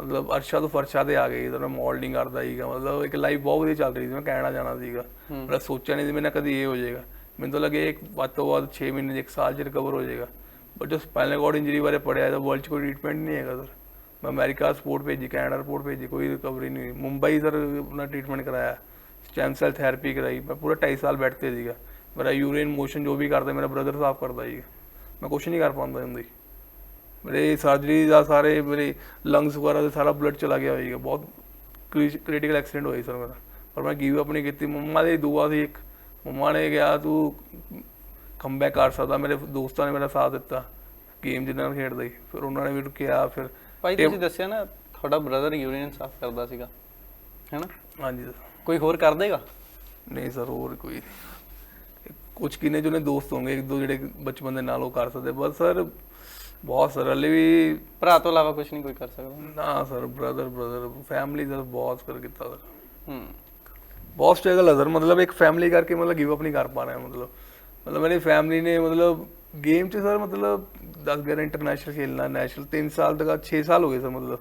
ਮਤਲਬ ਅਰਸ਼ਾ ਤੋਂ ਫਰਸ਼ਾ ਤੇ ਆ ਗਈ ਜਦੋਂ ਮੈਂ ਮਾਡਲਿੰਗ ਕਰਦਾ ਸੀਗਾ ਮਤਲਬ ਇੱਕ ਲਾਈਫ ਬਹੁਤ ਵਧੀਆ ਚੱਲ ਰਹੀ ਸੀ ਮੈਂ ਕੈਨੇਡਾ ਜਾਣਾ ਸੀਗਾ। ਮੈਂ ਸੋਚਿਆ ਨਹੀਂ ਸੀ ਮੈਂ ਕਦੀ ਇਹ ਹੋ ਜਾਏਗਾ। ਮੈਨੂੰ ਤਾਂ ਲੱਗੇ ਇੱਕ ਵੱਧ ਤੋਂ ਵੱਧ 6 ਮਹੀਨੇ 'ਚ, ਇੱਕ ਸਾਲ 'ਚ ਰਿਕਵਰ ਹੋ ਜਾਏਗਾ। ਬਟ ਜੋ ਸਪਾਈਨਲ ਕੋਰਡ ਇੰਜਰੀ ਬਾਰੇ ਪੜਿਆ ਤਾਂ ਵਰਲਡ 'ਚ ਕੋਈ ਟ੍ਰੀਟਮੈਂਟ ਨਹੀਂ ਹੈਗਾ ਸਰ ਮੈਂ ਅਮਰੀਕਾ ਸਪੋਰਟ ਭੇਜੀ ਕੈਨੇਡਾ ਰਿਪੋਰਟ ਭੇਜੀ ਕੋਈ ਰਿਕਵਰੀ ਨਹੀਂ ਹੋਈ। ਮੁੰਬਈ ਸਰ ਆਪਣਾ ਟ੍ਰੀਟਮੈਂਟ ਕਰਾਇਆ। ਸਟੈਮ ਸੈਲ ਥੈਰੇਪੀ ਕਰਾਈ। ਮੈਂ ਪੂਰਾ 2.5 ਸਾਲ ਬੈੱਡ ਤੇ ਸੀਗਾ। ਮੇਰਾ ਯੂਰੀਨ ਮੋਸ਼ਨ ਜੋ ਵੀ ਕਰਦਾ ਮੇਰਾ ਬ੍ਰਦਰ ਸਾਫ਼ ਕਰਦਾ ਜੀ ਮੈਂ ਕੁਝ ਨਹੀਂ ਕਰ ਪਾਉਂਦਾ ਹੁੰਦੀ। ਮੇਰੇ ਸਰਜਰੀ ਦਾ ਸਾਰੇ ਮੇਰੇ ਲੰਗਸ ਵਗੈਰਾ ਦਾ ਸਾਰਾ ਬਲੱਡ ਚਲਾ ਗਿਆ ਹੋਏਗਾ ਬਹੁਤ ਕ੍ਰਿਟੀਕਲ ਐਕਸੀਡੈਂਟ ਹੋਇਆ ਸਰ ਮੇਰਾ। ਪਰ ਮੈਂ ਗਿਵ ਅਪ ਨਹੀਂ ਕੀਤੀ। ਮੰਮਾ ਦੀ ਦੁਆ ਸੀ ਇੱਕ। ਮੰਮਾ ਨੇ ਕਿਹਾ ਤੂੰ ਕਮਬੈਕ ਕਰ ਸਕਦਾ। ਮੇਰੇ ਦੋਸਤਾਂ ਨੇ ਮੇਰਾ ਸਾਥ ਦਿੱਤਾ ਗੇਮ ਜਿੰਨਾਂ ਨਾਲ ਖੇਡਦਾ ਸੀ। ਫਿਰ ਉਹਨਾਂ ਨੇ ਮੈਨੂੰ ਕਿਹਾ ਫਿਰ ਭਾਈ ਤੁਸੀਂ ਦੱਸਿਆ ਨਾ ਤੁਹਾਡਾ ਬ੍ਰਦਰ ਯੂਰੀਨ ਸਾਫ਼ ਕਰਦਾ ਸੀਗਾ ਹੈਨਾ? ਹਾਂਜੀ। ਸਰ ਕੋਈ ਹੋਰ ਕਰ ਦੇਗਾ? ਨਹੀਂ ਸਰ ਹੋਰ ਕੋਈ ਕੁਝ ਕਿਨੇ ਜੋ ਨੇ ਦੋਸਤ ਹੋਣਗੇ ਇੱਕ ਦੋ ਜਿਹੜੇ ਬਚਪਨ ਦੇ ਨਾਲ ਉਹ ਕਰ ਸਕਦੇ। ਬਸ ਸਰ ਬਹੁਤ ਸਰ ਹਲੇ ਵੀ ਭਰਾ ਤੋਂ ਇਲਾਵਾ ਕੁਝ ਨਹੀਂ ਕੋਈ ਕਰ ਸਕਦਾ? ਨਾ sir brother brother family sir ਬਹੁਤ ਕਰ ਕੀਤਾ ਸਰ। ਹੂੰ। ਬਹੁਤ ਸਟਰਗਲ ਸਰ ਮਤਲਬ ਇੱਕ ਫੈਮਿਲੀ ਕਰਕੇ ਮਤਲਬ ਗਿਵ ਅਪ ਨਹੀਂ ਕਰ ਪਾ ਰਿਹਾ ਮਤਲਬ। ਮਤਲਬ ਮੇਰੀ ਫੈਮਿਲੀ ਨੇ ਮਤਲਬ ਗੇਮ 'ਚ ਸਰ ਮਤਲਬ 10 11 ਇੰਟਰਨੈਸ਼ਨਲ ਖੇਲਣਾ ਨੈਸ਼ਨਲ 3 ਸਾਲ ਤੱਕ 6 ਸਾਲ ਹੋ ਗਏ ਸਰ ਮਤਲਬ।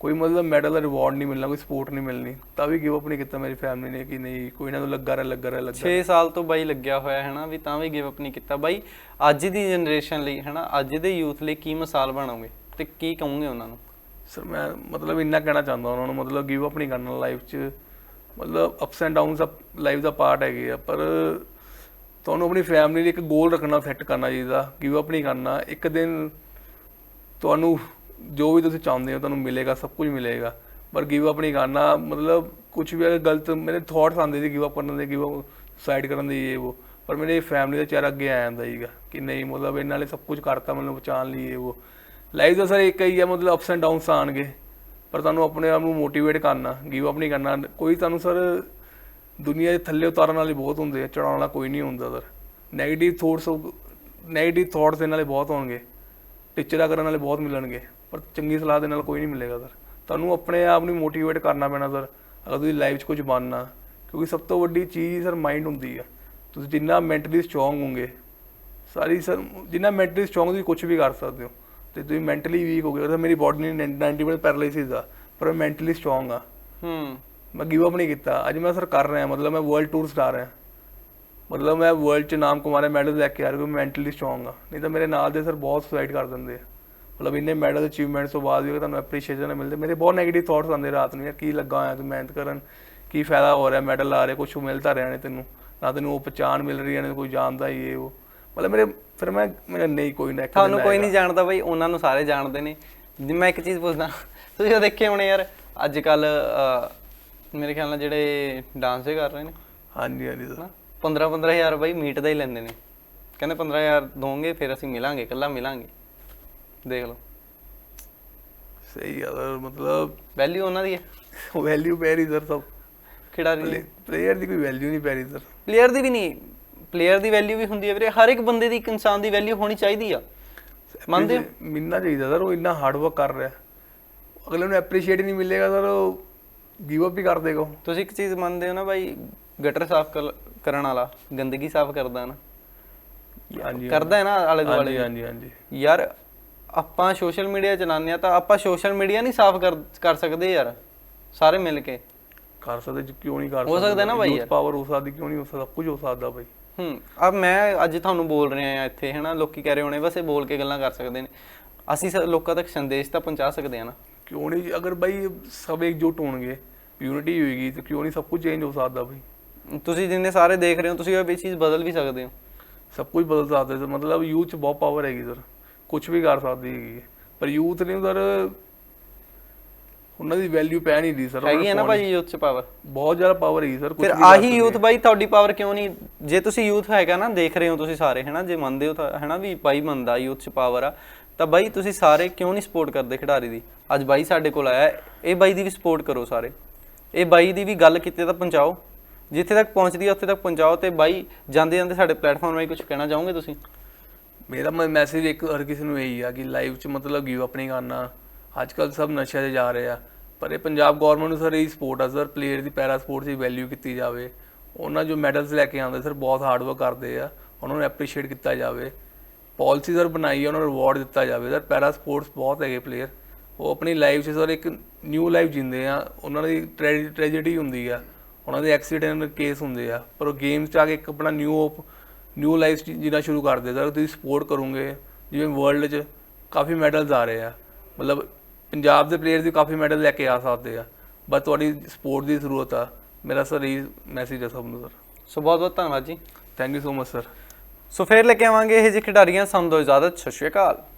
ਕੋਈ ਮਤਲਬ ਮੈਡਲ ਦਾ ਰਿਵਾਰਡ ਨਹੀਂ ਮਿਲਣਾ ਕੋਈ ਸਪੋਰਟ ਨਹੀਂ ਮਿਲਣੀ ਤਾਂ ਵੀ ਗਿਵ ਅਪ ਨਹੀਂ ਕੀਤਾ ਮੇਰੀ ਫੈਮਿਲੀ ਨੇ ਕਿ ਨਹੀਂ ਕੋਈ ਨਾ ਤੋਂ ਲੱਗਾ ਰਹਿ ਲੱਗਾ ਰਹਿ ਲੱਗਾ 6 ਸਾਲ ਤੋਂ ਬਾਈ ਲੱਗਿਆ ਹੋਇਆ ਹੈ ਨਾ ਵੀ ਤਾਂ ਵੀ ਗਿਵ ਅਪ ਨਹੀਂ ਕੀਤਾ। ਬਾਈ ਅੱਜ ਦੀ ਜਨਰੇਸ਼ਨ ਲਈ ਹੈ ਨਾ ਅੱਜ ਦੇ ਯੂਥ ਲਈ ਕੀ ਮਿਸਾਲ ਬਣਾਓਗੇ ਤੇ ਕੀ ਕਹੋਗੇ ਉਹਨਾਂ ਨੂੰ? ਸਰ ਮੈਂ ਮਤਲਬ ਇੰਨਾ ਕਹਿਣਾ ਚਾਹੁੰਦਾ ਉਹਨਾਂ ਨੂੰ ਮਤਲਬ ਗਿਵ ਅਪ ਨਹੀਂ ਕਰਨਾ ਲਾਈਫ 'ਚ। ਮਤਲਬ ਅਪਸ ਐਂਡ ਡਾਊਨਸ ਲਾਈਫ ਦਾ ਪਾਰਟ ਹੈਗੇ ਆ, ਪਰ ਤੁਹਾਨੂੰ ਆਪਣੀ ਫੈਮਿਲੀ ਲਈ ਇੱਕ ਗੋਲ ਰੱਖਣਾ ਸੈੱਟ ਕਰਨਾ ਚਾਹੀਦਾ ਗਿਵ ਅਪ ਨਹੀਂ ਕਰਨਾ। ਇੱਕ ਦਿਨ ਤੁਹਾਨੂੰ ਜੋ ਵੀ ਤੁਸੀਂ ਚਾਹੁੰਦੇ ਹੋ, ਤੁਹਾਨੂੰ ਮਿਲੇਗਾ, ਸਭ ਕੁਝ ਮਿਲੇਗਾ। ਪਰ ਗਿਵ ਅਪ ਨਹੀਂ ਕਰਨਾ, ਮਤਲਬ ਕੁਝ ਵੀ ਅਗਰ ਗਲਤ, ਮੇਰੇ ਥਾਟਸ ਆਉਂਦੇ ਸੀ ਗਿਵ ਅਪ ਕਰਨ ਦੇ ਗਿਵ ਅਪ ਸਾਈਡ ਕਰਨ ਦੀ ਇਹ ਉਹ। ਪਰ ਮੇਰੇ ਫੈਮਿਲੀ ਦਾ ਚਿਹਰਾ ਅੱਗੇ ਆ ਜਾਂਦਾ ਸੀਗਾ ਕਿ ਨਹੀਂ, ਮਤਲਬ ਇਹਨਾਂ ਨੇ ਸਭ ਕੁਝ ਕਰਤਾ, ਮੈਨੂੰ ਬਚਾਉਣ ਲਈ ਇਹ ਉਹ। ਲਾਈਫ ਦਾ ਸਰ ਇੱਕ ਹੀ ਆ, ਮਤਲਬ ਅਪਸ ਐਂਡ ਡਾਊਨਸ ਆਣਗੇ ਪਰ ਤੁਹਾਨੂੰ ਆਪਣੇ ਆਪ ਨੂੰ ਮੋਟੀਵੇਟ ਕਰਨਾ ਗਿਵ ਅਪ ਨਹੀਂ ਕਰਨਾ। ਕੋਈ ਤੁਹਾਨੂੰ ਸਰ ਦੁਨੀਆ ਦੇ ਥੱਲੇ ਉਤਾਰਨ ਵਾਲੇ ਬਹੁਤ ਹੁੰਦੇ ਆ, ਚੜਾਉਣ ਵਾਲਾ ਕੋਈ ਨਹੀਂ ਹੁੰਦਾ sir negative thoughts negative thoughts ਇਹਨਾਂ ਵਾਲੇ ਬਹੁਤ ਹੋਣਗੇ। ਟੀਚਰਾਂ ਕਰਨ ਵਾਲੇ ਬਹੁਤ ਮਿਲਣਗੇ, ਪਰ ਚੰਗੀ ਸਲਾਹ ਦੇ ਨਾਲ ਕੋਈ ਨਹੀਂ ਮਿਲੇਗਾ ਸਰ ਤੁਹਾਨੂੰ ਆਪਣੇ ਆਪ ਨੂੰ ਮੋਟੀਵੇਟ ਕਰਨਾ ਪੈਣਾ ਸਰ ਅਗਰ ਤੁਸੀਂ ਲਾਈਫ 'ਚ ਕੁਝ ਬਣਨਾ, ਕਿਉਂਕਿ ਸਭ ਤੋਂ ਵੱਡੀ ਚੀਜ਼ ਸਰ ਮਾਈਂਡ ਹੁੰਦੀ ਆ। ਤੁਸੀਂ ਜਿੰਨਾ ਮੈਂਟਲੀ ਸਟਰੋਂਗ ਹੋਗੇ ਸਾਰੀ ਸਰ ਜਿੰਨਾ ਮੈਂਟਲੀ ਸਟਰੋਂਗ ਤੁਸੀਂ ਕੁਝ ਵੀ ਕਰ ਸਕਦੇ ਹੋ। ਤੇ ਤੁਸੀਂ ਮੈਂਟਲੀ ਵੀਕ ਹੋ ਗਏ ਅਗਰ ਮੇਰੀ ਬਾਡੀ ਨੇ 90% ਪੈਰਾਲਾਈਸਿਸ ਆ ਪਰ ਮੈਂ ਮੈਂਟਲੀ ਸਟਰੋਂਗ ਆ। ਹੂੰ। ਮੈਂ ਗਿਵ ਅਪ ਨਹੀਂ ਕੀਤਾ। ਅੱਜ ਮੈਂ ਸਰ ਕਰ ਰਿਹਾ ਮਤਲਬ ਮੈਂ ਵਰਲਡ ਟੂਰ ਸਟਾਰ ਰਿਹਾ ਮਤਲਬ ਮੈਂ ਵਰਲਡ 'ਚ ਨਾਮ ਕਮਾ ਰਿਹਾ ਮੈਡਲ ਲੈ ਕੇ ਆ ਰਿਹਾ ਕਿਉਂਕਿ ਮੈਂਟਲੀ ਸਟਰੋਂਗ ਆ। ਨਹੀਂ ਤਾਂ ਮੇਰੇ ਨਾਲ ਦੇ ਸਰ ਬਹੁਤ ਸੁਸਾਈਡ ਕਰ ਦਿੰਦੇ ਆ। ਮਤਲਬ ਇੰਨੇ ਮੈਡਲ ਅਚੀਵਮੈਂਟਸ ਤੋਂ ਬਾਅਦ ਵੀ ਤੁਹਾਨੂੰ ਐਪਰੀਸ਼ੀਏਸ਼ਨ ਮਿਲਦੇ ਮੇਰੇ ਬਹੁਤ 네ਗੇਟਿਵ ਥਾਟਸ ਆਉਂਦੇ ਰਾਤ ਨੂੰ ਯਾਰ ਕੀ ਲੱਗਾ ਹੋਇਆ ਤੂੰ ਮਿਹਨਤ ਕਰਨ ਕੀ ਫਾਇਦਾ ਹੋ ਰਿਹਾ ਮੈਡਲ ਆ ਰਿਹਾ ਕੁਝ ਮਿਲਦਾ ਰਿਹਾ ਨੇ ਤੈਨੂੰ। ਨਾ ਤੈਨੂੰ ਉਹ ਪਛਾਣ ਮਿਲ ਰਹੀ ਹੈ ਨਾ ਕੋਈ ਜਾਣਦਾ ਹੀ ਇਹ ਉਹ। ਮਤਲਬ ਮੇਰੇ ਫਿਰ ਮੈਂ ਮੈਂ ਨਹੀਂ ਕੋਈ ਨਾ ਤੁਹਾਨੂੰ ਕੋਈ। ਨਹੀਂ ਜਾਣਦਾ ਬਾਈ ਉਹਨਾਂ ਨੂੰ ਸਾਰੇ ਜਾਣਦੇ ਨੇ। ਜੇ ਮੈਂ ਇੱਕ ਚੀਜ਼ ਪੁੱਛਦਾ ਤੁਸੀਂ ਉਹ ਦੇਖੇ ਹੋਣੇ ਯਾਰ ਅੱਜ ਕੱਲ ਮੇਰੇ ਖਿਆਲ ਨਾਲ ਜਿਹੜੇ ਡਾਂਸ ਕਰ ਰਹੇ ਨੇ। ਹਾਂਜੀ ਹਾਂਜੀ ਸਰ 15 15000 ਬਾਈ ਮੀਟ ਦਾ ਹੀ ਲੈਂਦੇ ਨੇ। ਕਹਿੰਦੇ 15000 ਦੋਗੇ ਫਿਰ ਅਸੀਂ ਮਿਲਾਂਗੇ ਇਕੱਲਾ ਮਿਲਾਂਗੇ। ਦੇਖ ਲਓ। ਸਹੀ ਆ ਸਰ ਮਤਲਬ ਵੈਲਿਊ ਉਹਨਾਂ ਦੀ ਹੈ ਵੈਲਿਊ ਪੈ ਰਹੀ ਸਰ ਸਭ। ਖਿਡਾਰੀ ਪਲੇਅਰ ਦੀ ਕੋਈ ਵੈਲਿਊ ਨਹੀਂ ਪੈ ਰਹੀ ਸਰ ਪਲੇਅਰ ਦੀ ਵੀ ਨਹੀਂ ਪਲੇਅਰ ਦੀ ਵੈਲਿਊ ਵੀ ਹੁੰਦੀ ਹੈ ਵੀਰੇ ਹਰ ਇੱਕ ਬੰਦੇ ਦੀ ਇੱਕ ਇਨਸਾਨ ਦੀ ਵੈਲਿਊ ਹੋਣੀ ਚਾਹੀਦੀ ਆ। ਮੰਨਦੇ? ਮਿਲਣਾ ਚਾਹੀਦਾ ਸਰ ਉਹ ਇੰਨਾ ਹਾਰਡ ਵਰਕ ਕਰ ਰਿਹਾ। ਅਗਲੇ ਨੂੰ ਐਪਰੀਸ਼ੀਏਟ ਨਹੀਂ ਮਿਲੇਗਾ ਸਰ ਉਹ ਗਿਵ ਅਪ ਹੀ ਕਰ ਦੇਗਾ। ਤੁਸੀਂ ਇੱਕ ਚੀਜ਼ ਮੰਨਦੇ ਹੋ ਨਾ ਬਾਈ ਗਟਰ ਸਾਫ਼ ਕਰ- ਕਰਨ ਵਾਲਾ ਗੰਦਗੀ ਸਾਫ਼ ਕਰਦਾ ਨਾ। ਹਾਂਜੀ ਕਰਦਾ ਹੈ ਨਾ ਆਲੇ ਦੁਆਲੇ ਹਾਂਜੀ ਹਾਂਜੀ ਯਾਰ ਆਪਾਂ ਸੋਸ਼ਲ ਮੀਡੀਆ ਚਲਾਉਂਦੇ ਆ ਤਾਂ ਆਪਾਂ ਸੋਸ਼ਲ ਮੀਡੀਆ ਨਹੀਂ ਸਾਫ਼ ਕਰ ਕਰ ਸਕਦੇ ਯਾਰ ਸਾਰੇ ਮਿਲ ਕੇ। ਕਰ ਸਕਦੇ ਕਿਉਂ ਨਹੀਂ ਕਰ ਹੋ ਸਕਦਾ ਨਾ ਬਾਈ ਯਾਰ। ਪਾਵਰ ਹੋ ਸਕਦੀ ਕਿਉਂ ਨਹੀਂ ਹੋ ਸਕਦਾ? ਕੁਝ ਹੋ ਸਕਦਾ ਬਾਈ। ਹੂੰ ਅਬ ਮੈਂ ਅੱਜ ਤੁਹਾਨੂੰ ਬੋਲ ਰਿਹਾ ਆ ਇੱਥੇ ਹੈਨਾ? ਲੋਕੀ ਕਹਿ ਰਹੇ ਹੋਣੇ ਬਸ ਇਹ ਬੋਲ ਕੇ ਗੱਲਾਂ ਕਰ ਸਕਦੇ ਨੇ। ਅਸੀਂ ਲੋਕਾਂ ਤੱਕ ਸੰਦੇਸ਼ ਤਾਂ ਪਹੁੰਚਾ ਸਕਦੇ ਆ ਨਾ। ਕਿਉਂ ਨਹੀਂ? ਜੀ? ਅਗਰ ਬਾਈ ਸਭ ਇਕਜੁੱਟ ਹੋਣਗੇ ਯੂਨਿਟੀ ਹੋਏਗੀ ਤੇ ਕਿਉਂ ਨਹੀਂ ਸਭ ਕੁਝ ਚੇਂਜ ਹੋ ਸਕਦਾ ਬਾਈ? ਤੁਸੀਂ ਜਿੰਨੇ ਸਾਰੇ ਦੇਖ ਰਹੇ ਹੋ ਤੁਸੀਂ ਇਹ ਵੀ ਚੀਜ਼ ਬਦਲ ਵੀ ਸਕਦੇ ਹੋ। ਸਭ ਕੁਝ ਬਦਲ ਸਕਦਾ ਸਰ। ਮਤਲਬ ਯੂਥ 'ਚ ਬਹੁਤ ਪਾਵਰ ਹੈਗੀ ਸਰ ਕੁਝ ਵੀ ਕਰ ਸਕਦੀ ਹੈਗੀ। ਹੈ। ਪਰ ਯੂਥ ਨੇ ਸਰ ਉਹਨਾਂ ਦੀ ਵੈਲਿਊ ਪੈ ਨਹੀਂ ਰਹੀ ਸਰ ਹੈਗੀ ਹੈ ਨਾ ਭਾਜੀ ਯੂਥ ਚ ਪਾਵਰ ਬਹੁਤ ਜ਼ਿਆਦਾ ਪਾਵਰ ਹੈਗੀ ਸਰ ਫਿਰ ਆਹੀ ਯੂਥ ਬਾਈ ਤੁਹਾਡੀ ਪਾਵਰ ਕਿਉਂ ਨਹੀਂ? ਜੇ ਤੁਸੀਂ ਯੂਥ ਹੈਗਾ ਨਾ ਦੇਖ ਰਹੇ ਹੋ ਤੁਸੀਂ ਸਾਰੇ ਹੈਨਾ? ਜੇ ਮੰਨਦੇ ਹੋ ਤਾਂ ਹੈਨਾ ਵੀ ਬਾਈ ਮੰਨਦਾ ਯੂਥ ਚ ਪਾਵਰ ਆ। ਤਾਂ ਬਾਈ ਤੁਸੀਂ ਸਾਰੇ ਕਿਉਂ ਨਹੀਂ ਸਪੋਰਟ ਕਰਦੇ ਖਿਡਾਰੀ ਦੀ? ਅੱਜ ਬਾਈ ਸਾਡੇ ਕੋਲ ਆਇਆ ਇਹ ਬਾਈ ਦੀ ਵੀ ਸਪੋਰਟ ਕਰੋ ਸਾਰੇ। ਇਹ ਬਾਈ ਦੀ ਵੀ ਗੱਲ ਕਿਤੇ ਤੱਕ ਪਹੁੰਚਾਓ। ਜਿੱਥੇ ਤੱਕ ਪਹੁੰਚਦੀ ਹੈ ਉੱਥੇ ਤੱਕ ਪਹੁੰਚਾਓ ਤੇ ਬਾਈ ਜਾਂਦੇ ਜਾਂਦੇ ਸਾਡੇ ਪਲੇਟਫਾਰਮ ਰਾਹੀਂ ਕੁਝ ਕਹਿਣਾ ਚਾਹੋਗੇ ਤੁਸੀਂ? ਮੇਰਾ ਮੈਸੇਜ ਇੱਕ ਹਰ ਕਿਸੇ ਨੂੰ ਇਹੀ ਆ ਕਿ ਲਾਈਫ 'ਚ ਮਤਲਬ ਗਿਵ ਅਪ ਨਹੀਂ ਕਰਨਾ ਅੱਜ ਕੱਲ ਸਭ ਨਸ਼ਿਆਂ 'ਤੇ ਜਾ ਰਹੇ ਆ। ਪਰ ਇਹ ਪੰਜਾਬ ਗਵਰਨਮੈਂਟ ਨੂੰ ਸਰ ਇਹ ਸਪੋਰਟ ਆ ਸਰ ਪਲੇਅਰ ਦੀ ਪੈਰਾ ਸਪੋਰਟਸ ਦੀ ਵੈਲਿਊ ਕੀਤੀ ਜਾਵੇ। ਉਹਨਾਂ ਜੋ ਮੈਡਲਸ ਲੈ ਕੇ ਆਉਂਦੇ ਸਰ, ਬਹੁਤ ਹਾਰਡ ਵਰਕ ਕਰਦੇ ਆ। ਉਹਨਾਂ ਨੂੰ ਐਪਰੀਸ਼ੀਏਟ ਕੀਤਾ ਜਾਵੇ। ਪਾਲਿਸੀ ਸਰ ਬਣਾਈ ਆ, ਉਹਨਾਂ ਨੂੰ ਰਿਵਾਰਡ ਦਿੱਤਾ ਜਾਵੇ। ਸਰ, ਪੈਰਾ ਸਪੋਰਟਸ ਬਹੁਤ ਹੈਗੇ ਪਲੇਅਰ ਉਹ ਆਪਣੀ ਲਾਈਫ 'ਚ ਸਰ ਇੱਕ ਨਿਊ ਲਾਈਫ ਜਿੰਦੇ ਆ। ਉਹਨਾਂ ਦੀ ਟ੍ਰੈਜੇਡੀ ਹੁੰਦੀ ਆ। ਉਹਨਾਂ ਦੇ ਐਕਸੀਡੈਂਟ ਕੇਸ ਹੁੰਦੇ ਆ। ਪਰ ਉਹ ਗੇਮਸ 'ਚ ਆ ਕੇ ਇੱਕ ਆਪਣਾ ਨਿਊ ਹੋਪ ਨਿਊ ਲਾਈਫ ਜੀਣਾ ਸ਼ੁਰੂ ਕਰਦੇ ਸਰ, ਤੁਸੀਂ ਸਪੋਰਟ ਕਰੋਗੇ। ਜਿਵੇਂ ਵਰਲਡ 'ਚ ਕਾਫੀ ਮੈਡਲਸ ਆ ਰਹੇ ਆ। ਮਤਲਬ ਪੰਜਾਬ ਦੇ ਪਲੇਅਰ ਵੀ ਕਾਫੀ ਮੈਡਲ ਲੈ ਕੇ ਆ ਸਕਦੇ ਆ ਬਸ ਤੁਹਾਡੀ ਸਪੋਰਟ ਦੀ ਜ਼ਰੂਰਤ ਆ। ਮੇਰਾ ਸਰ ਇਹ ਮੈਸੇਜ ਹੈ ਸਭ ਨੂੰ ਸਰ ਸੋ ਬਹੁਤ ਬਹੁਤ ਧੰਨਵਾਦ ਜੀ। Thank you so much sir so ਫੇਰ ਲੈ ਕੇ ਆਵਾਂਗੇ ਇਹ ਜਿਹੇ ਖਿਡਾਰੀਆਂ ਸਾਨੂੰ ਦਿਓ ਇਜਾਜ਼ਤ। ਸਤਿ ਸ਼੍ਰੀ ਅਕਾਲ।